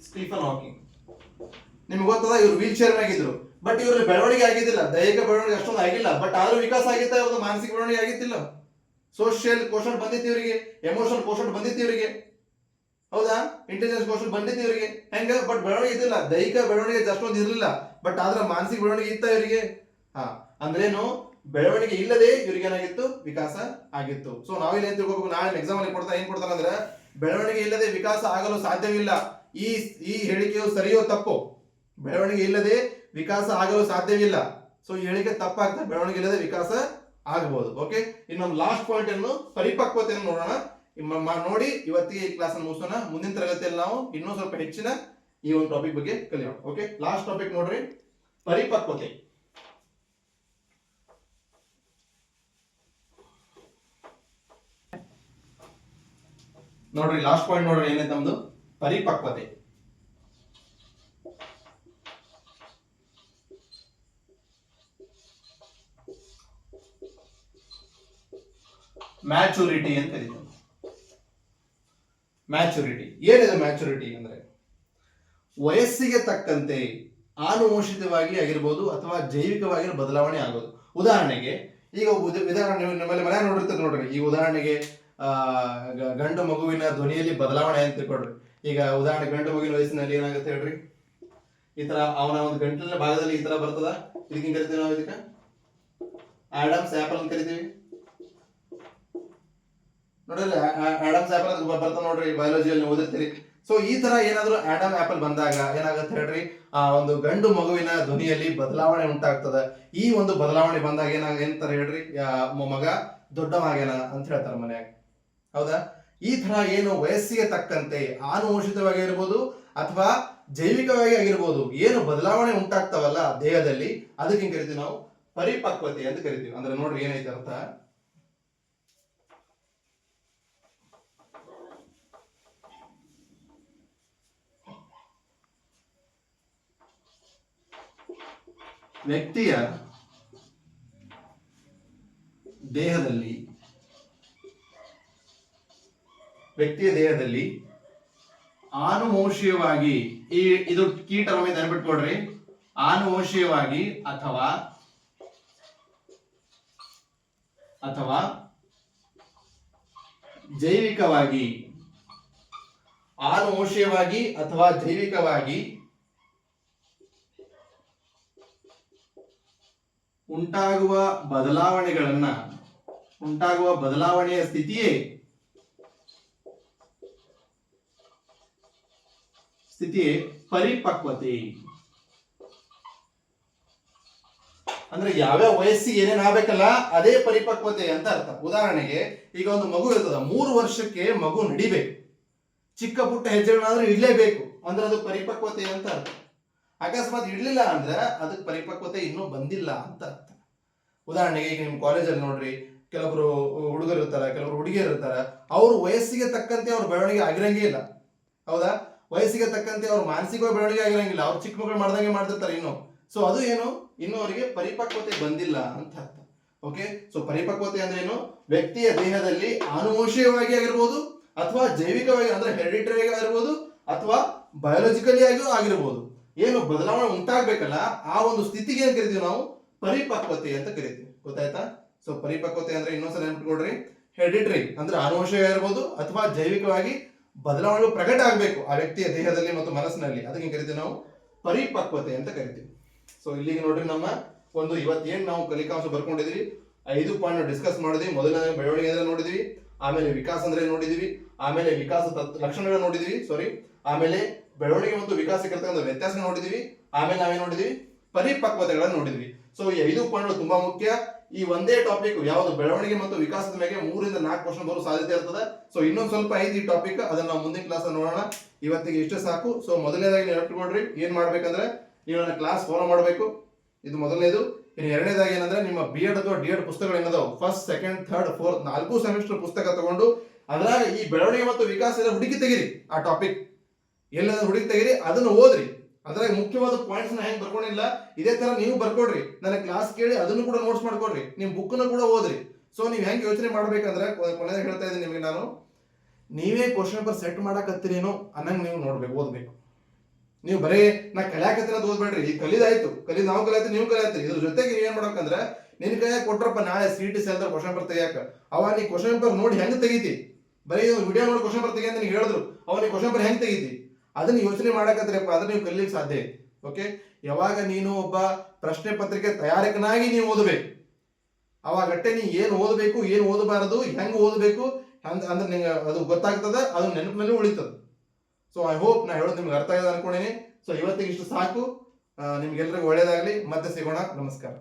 Speaker 1: ಸ್ಟೀಫನ್ ಹಾಕಿಂಗ್ ನಿಮ್ಗೆ ಗೊತ್ತದ? ಇವ್ರು ವೀಲ್ ಚೇರ್ ಆಗಿದ್ರು ಬಟ್ ಇವ್ರ ಬೆಳವಣಿಗೆ ಆಗಿದ್ದಿಲ್ಲ. ದೈಹಿಕ ಬೆಳವಣಿಗೆ ಅಷ್ಟೊಂದು ಆಗಿಲ್ಲ. ಬಟ್ ಆದ್ರೂ ವಿಕಾಸ ಆಗಿತ್ತ ಇವ್ರದ್ದು ಮಾನಸಿಕ ಬೆಳವಣಿಗೆ ಆಗಿತ್ತಿಲ್ಲ. ಸೋಷಿಯಲ್ ಕೋಶನ್ ಬಂದಿತ್ತು ಇವರಿಗೆ. ಎಮೋಷನಲ್ ಕೋಶನ್ ಬಂದಿತ್ತು ಇವರಿಗೆ. ಹೌದಾ? ಇಂಟೆಲಿಜೆನ್ಸ್ ಕೋಶನ್ ಬಂದಿತ್ತು ಇವರಿಗೆ. ಹೆಂಗ? ಬಟ್ ಬೆಳವಣಿಗೆ ಇದ್ದಿಲ್ಲ. ದೈಹಿಕ ಬೆಳವಣಿಗೆ ಅಷ್ಟೊಂದು ಇರಲಿಲ್ಲ. ಬಟ್ ಆದ್ರೆ ಮಾನಸಿಕ ಬೆಳವಣಿಗೆ ಇತ್ತ ಇವರಿಗೆ? ಹಾ. ಅಂದ್ರೇನು? ಬೆಳವಣಿಗೆ ಇಲ್ಲದೆ ಇವ್ರಿಗೆ ಏನಾಗಿತ್ತು? ವಿಕಾಸ ಆಗಿತ್ತು. ಸೊ ನಾವಿಲ್ಲಿ ಏನ್ ತಿಳ್ಕೊಬೇಕು? ನಾಳೆ ಎಕ್ಸಾಮ್ ಅಲ್ಲಿ ಕೊಡ್ತಾ ಏನ್ ಕೊಡ್ತಾರೆ ಅಂದ್ರೆ, ಬೆಳವಣಿಗೆ ಇಲ್ಲದೆ ವಿಕಾಸ ಆಗಲು ಸಾಧ್ಯವಿಲ್ಲ. ಈ ಈ ಹೇಳಿಕೆಯು ಸರಿಯೋ ತಪ್ಪು? ಬೆಳವಣಿಗೆ ಇಲ್ಲದೆ ವಿಕಾಸ ಆಗಲು ಸಾಧ್ಯವಿಲ್ಲ. ಸೊ ಈ ಹೇಳಿಕೆ ತಪ್ಪಾಗ್ತದೆ ಬೆಳವಣಿಗೆ ಇಲ್ಲದೆ ವಿಕಾಸ ಆಗಬಹುದು ಓಕೆ ಇನ್ನೊಂದು ಲಾಸ್ಟ್ ಪಾಯಿಂಟ್ ಅನ್ನು ಪರಿಪಕ್ವತೆಯನ್ನು ನೋಡೋಣ. ನೋಡಿ, ಇವತ್ತಿಗೆ ಈ ಕ್ಲಾಸ್ ಮುಗಿಸೋಣ. ಮುಂದಿನ ತರಗತಿಯಲ್ಲಿ ನಾವು ಇನ್ನೂ ಸ್ವಲ್ಪ ಹೆಚ್ಚಿನ ಈ ಒಂದು ಟಾಪಿಕ್ ಬಗ್ಗೆ ಕಲಿಯೋಣ. ಓಕೆ ಲಾಸ್ಟ್ ಟಾಪಿಕ್ ನೋಡ್ರಿ. ಪರಿಪಕ್ವತೆ. ನೋಡ್ರಿ ಲಾಸ್ಟ್ ಪಾಯಿಂಟ್ ನೋಡ್ರಿ ಏನೈತೆ ನಮ್ದು? ಪರಿಪಕ್ವತೆ. ಮ್ಯಾಚುರಿಟಿ ಅಂತ ಕರೀತೀವಿ ಮ್ಯಾಚುರಿಟಿ ಏನಿದೆ ಮ್ಯಾಚುರಿಟಿ ಅಂದ್ರೆ? ವಯಸ್ಸಿಗೆ ತಕ್ಕಂತೆ ಆನುವಂಶಿತವಾಗಿ ಆಗಿರ್ಬೋದು ಅಥವಾ ಜೈವಿಕವಾಗಿ ಬದಲಾವಣೆ ಆಗೋದು. ಉದಾಹರಣೆಗೆ, ಈಗ ಉದ- ಉದಾಹರಣೆ ನಿಮ್ಮಲ್ಲಿ ಮನೆ ನೋಡಿರ್ತೀರಿ ನೋಡ್ರಿ. ಈ ಉದಾಹರಣೆಗೆ ಗಂಡು ಮಗುವಿನ ಧ್ವನಿಯಲ್ಲಿ ಬದಲಾವಣೆ ಅಂತ ತಿಳ್ಕೊಡ್ರಿ ಈಗ ಉದಾಹರಣೆ ಗಂಡು ಮಗುವಿನ ವಯಸ್ಸಿನಲ್ಲಿ ಏನಾಗುತ್ತೆ ಹೇಳ್ರಿ? ಈ ತರ ಅವನ ಒಂದು ಗಂಟಲಿನ ಭಾಗದಲ್ಲಿ ಈ ತರ ಬರ್ತದ? ಇದಕ್ಕೆ ಕರಿತೀವಿ ನಾವು ಇದಕ್ಕೆ? ಆಡಮ್ಸ್ ಆಪಲ್ ಅಂತ ಕರಿತೀವಿ. ನೋಡ್ರಿ ಆಡಮ್ಸ್ ಆಪಲ್ ಅದು ಬರ್ತಾ ನೋಡ್ರಿ ಬಯಾಲಜಿಯಲ್ಲಿ ಓದಿರ್ತೀರಿ. ಸೊ ಈ ತರ ಏನಾದ್ರೂ ಆಡಮ್ ಆಪಲ್ ಬಂದಾಗ ಏನಾಗುತ್ತೆ ಹೇಳ್ರಿ? ಆ, ಒಂದು ಗಂಡು ಮಗುವಿನ ಧ್ವನಿಯಲ್ಲಿ ಬದಲಾವಣೆ ಉಂಟಾಗ್ತದ. ಈ ಒಂದು ಬದಲಾವಣೆ ಬಂದಾಗ ಏನಾಗ ಏನಂತಾರೆ ಹೇಳ್ರಿ? ಮಗ ದೊಡ್ಡವಾಗೇನ ಅಂತ ಹೇಳ್ತಾರೆ ಮನ್ಯಾಗ. ಹೌದಾ? ಈ ತರ ಏನು ವಯಸ್ಸಿಗೆ ತಕ್ಕಂತೆ ಆನುವಂಶಿತವಾಗಿ ಇರ್ಬೋದು ಅಥವಾ ಜೈವಿಕವಾಗಿ ಆಗಿರ್ಬೋದು ಏನು ಬದಲಾವಣೆ ಉಂಟಾಗ್ತಾವಲ್ಲ ದೇಹದಲ್ಲಿ, ಅದಕ್ಕೆ ಕರಿತೀವಿ ನಾವು? ಪರಿಪಕ್ವತೆ ಅಂತ ಕರಿತೀವಿ. ಅಂದ್ರೆ ನೋಡ್ರಿ ಏನೈತೆ ಅರ್ಥ ವ್ಯಕ್ತಿಯ ದೇಹದಲ್ಲಿ ವ್ಯಕ್ತಿಯ ದೇಹದಲ್ಲಿ ಆನುವಂಶೀಯವಾಗಿ ಈ ಇದು ಕೀಟ ಒಮ್ಮೆ ನೆನಪಿಟ್ಕೊಡ್ರಿ ಆನುವಂಶೀಯವಾಗಿ ಅಥವಾ ಅಥವಾ ಜೈವಿಕವಾಗಿ, ಆನುವಂಶೀಯವಾಗಿ ಅಥವಾ ಜೈವಿಕವಾಗಿ ಉಂಟಾಗುವ ಬದಲಾವಣೆಗಳನ್ನ, ಉಂಟಾಗುವ ಬದಲಾವಣೆಯ ಸ್ಥಿತಿಯೇ ಸ್ಥಿತಿಯೇ ಪರಿಪಕ್ವತೆ. ಅಂದ್ರೆ ಯಾವ್ಯಾವ ವಯಸ್ಸಿಗೆ ಏನೇನ್ ಆಗ್ಬೇಕಲ್ಲ, ಅದೇ ಪರಿಪಕ್ವತೆ ಅಂತ ಅರ್ಥ. ಉದಾಹರಣೆಗೆ, ಈಗ ಒಂದು ಮಗು ಇರ್ತದ, ಮೂರು ವರ್ಷಕ್ಕೆ ಮಗು ನಡಿಬೇಕು. ಚಿಕ್ಕ ಪುಟ್ಟ ಹೆಜ್ಜೆಗಳಾದ್ರೂ ಇಡಲೇಬೇಕು ಅಂದ್ರೆ ಅದು ಪರಿಪಕ್ವತೆ ಅಂತ ಅರ್ಥ. ಅಕಸ್ಮಾತ್ ಇಡ್ಲಿಲ್ಲ ಅಂದ್ರೆ ಅದಕ್ಕೆ ಪರಿಪಕ್ವತೆ ಇನ್ನೂ ಬಂದಿಲ್ಲ ಅಂತ ಅರ್ಥ. ಉದಾಹರಣೆಗೆ ಈಗ ನಿಮ್ಮ ಕಾಲೇಜಲ್ಲಿ ನೋಡ್ರಿ, ಕೆಲವರು ಹುಡುಗರು ಇರ್ತಾರೆ, ಕೆಲವರು ಹುಡುಗಿಯರು ಇರ್ತಾರೆ, ಅವ್ರ ವಯಸ್ಸಿಗೆ ತಕ್ಕಂತೆ ಅವ್ರ ಬೆಳವಣಿಗೆ ಆಗಿರಂಗೇ ಇಲ್ಲ. ಹೌದಾ? ವಯಸ್ಸಿಗೆ ತಕ್ಕಂತೆ ಅವ್ರ ಮಾನಸಿಕ ಬೆಳವಣಿಗೆ ಆಗಿರಂಗಿಲ್ಲ, ಅವ್ರು ಚಿಕ್ಕ ಮಕ್ಕಳು ಮಾಡ್ದಂಗೆ ಮಾಡ್ತಿರ್ತಾರೆ ಇನ್ನು. ಸೊ ಅದು ಏನು? ಇನ್ನು ಅವರಿಗೆ ಪರಿಪಕ್ವತೆ ಬಂದಿಲ್ಲ ಅಂತ ಅರ್ಥ. ಓಕೆ ಸೊ ಪರಿಪಕ್ವತೆ ಅಂದ್ರೆ ಏನು? ವ್ಯಕ್ತಿಯ ದೇಹದಲ್ಲಿ ಆನುವಂಶೀಯವಾಗಿ ಆಗಿರ್ಬೋದು, ಅಥವಾ ಜೈವಿಕವಾಗಿ, ಅಂದ್ರೆ ಹೆರಿಡಿಟರಿ ಆಗಿರ್ಬೋದು, ಅಥವಾ ಬಯೋಲಜಿಕಲಿ ಆಗಿಯೂ ಆಗಿರ್ಬೋದು. ಏನು ಬದಲಾವಣೆ ಉಂಟಾಗಬೇಕಲ್ಲ, ಆ ಒಂದು ಸ್ಥಿತಿಗೆ ಏನ್ ಕರಿತೀವಿ ನಾವು? ಪರಿಪಕ್ವತೆ ಅಂತ ಕರಿತೀವಿ. ಗೊತ್ತಾಯ್ತಾ? ಸೊ ಪರಿಪಕ್ವತೆ ಅಂದ್ರೆ ಇನ್ನೊಂದ್ಸಲ ನೆನ್ಪಿಟ್ಕೊಡ್ರಿ ಹೆಡಿಟ್ರಿ ಅಂದ್ರೆ ಆನುವಂಶಿಕ ಇರ್ಬೋದು ಅಥವಾ ಜೈವಿಕವಾಗಿ ಬದಲಾವಣೆಗಳು ಪ್ರಕಟ ಆಗಬೇಕು ಆ ವ್ಯಕ್ತಿಯ ದೇಹದಲ್ಲಿ ಮತ್ತು ಮನಸ್ಸಿನಲ್ಲಿ. ಅದಕ್ಕೆ ಕರಿತೀವಿ ನಾವು? ಪರಿಪಕ್ವತೆ ಅಂತ ಕರಿತೀವಿ. ಸೊ ಇಲ್ಲಿಗೆ ನೋಡ್ರಿ ನಮ್ಮ ಒಂದು ಇವತ್ತೇನು ನಾವು ಕಲಿಕಾಂಶ ಬರ್ಕೊಂಡಿದ್ವಿ. ಐದು ಪಾಯಿಂಟ್ ಡಿಸ್ಕಸ್ ಮಾಡಿದ್ವಿ. ಮೊದಲನೇ ಬೆಳವಣಿಗೆ ಅಂದ್ರೆ ನೋಡಿದ್ವಿ. ಆಮೇಲೆ ವಿಕಾಸ ಅಂದ್ರೆ ನೋಡಿದ್ವಿ? ಆಮೇಲೆ ವಿಕಾಸ ತತ್ವ ಲಕ್ಷಣಗಳನ್ನ ನೋಡಿದ್ವಿ. ಸಾರಿ ಆಮೇಲೆ ಬೆಳವಣಿಗೆ ಮತ್ತು ವಿಕಾಸಕ್ಕೆ ಇರ್ತಕ್ಕಂಥ ವ್ಯತ್ಯಾಸ ನೋಡಿದ್ವಿ, ಆಮೇಲೆ ನಾವೇನ್ ನೋಡಿದ್ವಿ? ಪರಿಪಕ್ವತೆಗಳನ್ನು ನೋಡಿದ್ವಿ. ಸೊ ಈ ಐದು ಪಾಯಿಂಟ್ಗಳು ತುಂಬಾ ಮುಖ್ಯ. ಈ ಒಂದೇ ಟಾಪಿಕ್ ಯಾವುದು? ಬೆಳವಣಿಗೆ ಮತ್ತು ವಿಕಾಸದ ಮೇಲೆ ಮೂರಿಂದ ನಾಲ್ಕು ಕ್ವಶನ್ ಬರೋ ಸಾಧ್ಯತೆ ಇರ್ತದೆ. ಸೊ ಇನ್ನೊಂದು ಸ್ವಲ್ಪ ಐದು ಈ ಟಾಪಿಕ್ ಅದನ್ನ ನಾವು ಮುಂದಿನ ಕ್ಲಾಸ್ ನೋಡೋಣ. ಇವತ್ತಿಗೆ ಇಷ್ಟೇ ಸಾಕು. ಸೊ ಮೊದಲನೇದಾಗಿ ನೆನಪಿಟ್ಕೊಳ್ರಿ ಏನ್ ಮಾಡ್ಬೇಕಂದ್ರೆ, ನೀವು ಕ್ಲಾಸ್ ಫಾಲೋ ಮಾಡಬೇಕು. ಇದು ಮೊದಲನೇದು. ಇನ್ನು ಎರಡನೇದಾಗಿ ಏನಂದ್ರೆ, ನಿಮ್ಮ ಬಿ ಎಡ್ ಅಥವಾ ಡಿ ಎಡ್ ಪುಸ್ತಕಗಳು ಫಸ್ಟ್ ಸೆಕೆಂಡ್ ಥರ್ಡ್ ಫೋರ್ತ್ ನಾಲ್ಕು ಸೆಮಿಸ್ಟರ್ ಪುಸ್ತಕ ತಗೊಂಡು, ಅದ್ರಾಗ ಈ ಬೆಳವಣಿಗೆ ಮತ್ತು ವಿಕಾಸದ ಹುಡುಕಿ ತೆಗಿರಿ ಆ ಟಾಪಿಕ್ ಎಲ್ಲಾದ್ರೂ ಹುಡುಗಿ ತೆಗೀರಿ, ಅದನ್ನು ಓದ್ರಿ. ಅದ್ರಾಗ ಮುಖ್ಯವಾದ ಪಾಯಿಂಟ್ಸ್ನ ಹೆಂಗ್ ಬರ್ಕೊಂಡಿಲ್ಲ, ಇದೇ ತರ ನೀವು ಬರ್ಕೊಡ್ರಿ. ನನ್ನ ಕ್ಲಾಸ್ ಕೇಳಿ ಅದನ್ನು ಕೂಡ ನೋಟ್ಸ್ ಮಾಡ್ಕೊಡ್ರಿ. ನಿಮ್ ಬುಕ್ ಕೂಡ ಓದ್ರಿ. ಸೊ ನೀವು ಹೆಂಗ್ ಯೋಚನೆ ಮಾಡ್ಬೇಕಂದ್ರೆ ಕೊ- ಕೊನೆದಾಗ ಹೇಳ್ತಾ ಇದ್ದೀನಿ ನಿಮಗೆ ನಾನು. ನೀವೇ ಕ್ವಶನ್ ಪೇಪರ್ ಸೆಟ್ ಮಾಡಕತ್ತೀರೇನೋ ಅನ್ನಂಗ್ ನೀವು ನೋಡ್ಬೇಕು, ಓದ್ಬೇಕು. ನೀವು ಬರೀ, ನಾ ಕಲಿಯಾಕತ್ತೀನಿ ಓದ್ಬೇಡ್ರಿ. ಈಗ ಕಲಿದಾಯ್ತು. ಕಲಿದ್ ನಾವು ಕಲಿಯತ್ತೀವಿ ನೀವು ಕಲಿಯತ್ತೀರಿ ಇದ್ರ ಜೊತೆಗೆ ಏನ್ ಮಾಡ್ಬೇಕಂದ್ರೆ, ನಿನ್ ಕೈಯಾಗ ಕೊಟ್ರಪ್ಪ ನಾಳೆ C T cell question paper ತೆಗಿಯಾಕ. ಅವ ನೀ ಕ್ವಶನ್ ಪೇಪರ್ ನೋಡಿ ಹೆಂಗ್ ತೆಗಿತಿ? ಬರೀ ವಿಡಿಯೋ ನೋಡಿ ಕ್ವಶನ್ ಪೇಪರ್ ತೆಗಿ ಅಂತ ಹೇಳಿದ್ರು. ಅವ ಕ್ವಶನ್ ಪೇಪರ್ ಹೆಂಗ್ ತೆಗಿತಿ? ಅದನ್ನ ಯೋಚನೆ ಮಾಡಕತ್ತೀರಪ್ಪ ಅದನ್ನ ನೀವು ಕಲಿಲಿಕ್ಕೆ ಸಾಧ್ಯ ಓಕೆ ಯಾವಾಗ ನೀನು ಒಬ್ಬ ಪ್ರಶ್ನೆ ಪತ್ರಿಕೆ ತಯಾರಕನಾಗಿ ನೀವು ಓದಬೇಕು. ಅವಾಗಟ್ಟೆ ನೀ ಏನು ಓದಬೇಕು, ಏನು ಓದಬಾರದು, ಹೆಂಗ್ ಓದಬೇಕು ಅಂದ್ರೆ ನಿಂಗೆ ಅದು ಗೊತ್ತಾಗ್ತದ, ಅದು ನೆನಪಿನಲ್ಲಿ ಉಳಿತದ. ಸೊ ಐ ಹೋಪ್ ನಾ ಹೇಳೋದು ನಿಮ್ಗೆ ಅರ್ಥ ಆಗಿದೆ ಅನ್ಕೊಂಡಿನಿ. ಸೊ ಇವತ್ತಿಗೆ ಇಷ್ಟು ಸಾಕು ನಿಮ್ಗೆಲ್ರಿಗೂ ಒಳ್ಳೇದಾಗ್ಲಿ. ಮತ್ತೆ ಸಿಗೋಣ. ನಮಸ್ಕಾರ.